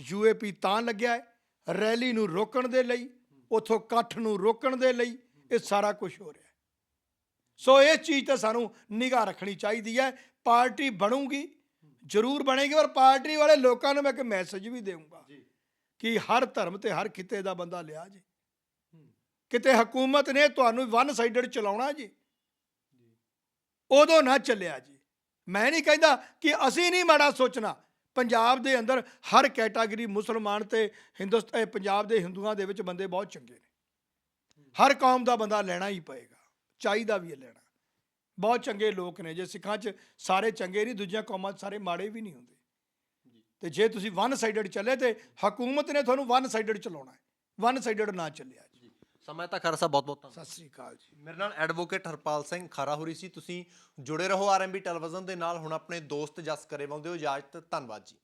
ਯੂਏਪੀ ਤਾਂ ਲੱਗਿਆ ਹੈ ਰੈਲੀ ਨੂੰ ਰੋਕਣ ਦੇ ਲਈ ਉਥੋਂ ਇਕੱਠ ਨੂੰ ਰੋਕਣ ਦੇ ਲਈ ਇਹ ਸਾਰਾ ਕੁਝ ਹੋ ਰਿਹਾ ਸੋ ਇਹ ਚੀਜ਼ ਤੇ ਸਾਨੂੰ ਨਿਗਾਹ ਰੱਖਣੀ ਚਾਹੀਦੀ ਹੈ ਪਾਰਟੀ ਬਣੂਗੀ ਜ਼ਰੂਰ ਬਣੇਗੀ ਪਰ ਪਾਰਟੀ ਵਾਲੇ ਲੋਕਾਂ ਨੂੰ ਮੈਂ ਇੱਕ ਮੈਸੇਜ ਵੀ ਦੇਵਾਂਗਾ ਕਿ ਹਰ ਧਰਮ ਤੇ ਹਰ ਖਿੱਤੇ ਦਾ ਬੰਦਾ ਲਿਆ ਜੀ। ਕਿਤੇ ਹਕੂਮਤ ਨੇ ਤੁਹਾਨੂੰ ਵਨ ਸਾਈਡਡ ਚਲਾਉਣਾ ਜੀ ਉਦੋਂ ਨਾ ਚੱਲਿਆ ਜੀ। ਮੈਂ ਨਹੀਂ ਕਹਿੰਦਾ ਕਿ ਅਸੀਂ ਨਹੀਂ ਮਾੜਾ ਸੋਚਣਾ। ਪੰਜਾਬ ਦੇ ਅੰਦਰ ਹਰ ਕੈਟਾਗਰੀ ਮੁਸਲਮਾਨ ਤੇ ਹਿੰਦੁਸਤਾਨ ਪੰਜਾਬ ਦੇ ਹਿੰਦੂਆਂ ਦੇ ਵਿੱਚ ਬੰਦੇ ਬਹੁਤ ਚੰਗੇ ਨੇ। ਹਰ ਕੌਮ ਦਾ ਬੰਦਾ ਲੈਣਾ ਹੀ ਪਏਗਾ। ਚਾਹੀਦਾ ਵੀ ਹੈ ਲੈਣਾ। ਬਹੁਤ ਚੰਗੇ ਲੋਕ ਨੇ। ਜੇ ਸਿੱਖਾਂ 'ਚ ਸਾਰੇ ਚੰਗੇ ਨਹੀਂ, ਦੂਜੀਆਂ ਕੌਮਾਂ 'ਚ ਸਾਰੇ ਮਾੜੇ ਵੀ ਨਹੀਂ ਹੁੰਦੇ। ਤੇ ਜੇ ਤੁਸੀਂ ਵਨ ਸਾਈਡਡ ਚੱਲੇ ਤੇ ਹਕੂਮਤ ਨੇ ਤੁਹਾਨੂੰ ਵਨ ਸਾਈਡਡ ਚਲਾਉਣਾ ਹੈ। ਵਨ ਸਾਈਡਡ ਨਾ ਚੱਲਿਆ ਸਮਾਂ ਤਾਂ ਖਰਸਾ ਬਹੁਤ ਬਹੁਤ ਧੰਨਵਾਦ। ਸਤਿ ਸ੍ਰੀ ਅਕਾਲ ਜੀ। ਮੇਰੇ ਨਾਲ ਐਡਵੋਕੇਟ ਹਰਪਾਲ ਸਿੰਘ ਖਾਰਾ ਹੋਰੀ ਸੀ। ਤੁਸੀਂ ਜੁੜੇ ਰਹੋ ਆਰਐਮਬੀ ਟੈਲੀਵਿਜ਼ਨ ਦੇ ਨਾਲ। ਹੁਣ ਆਪਣੇ ਦੋਸਤ ਜਸ ਕਰੇਵਾਲ ਦਿਓ ਇਜਾਜ਼ਤ ਧੰਨਵਾਦ ਜੀ।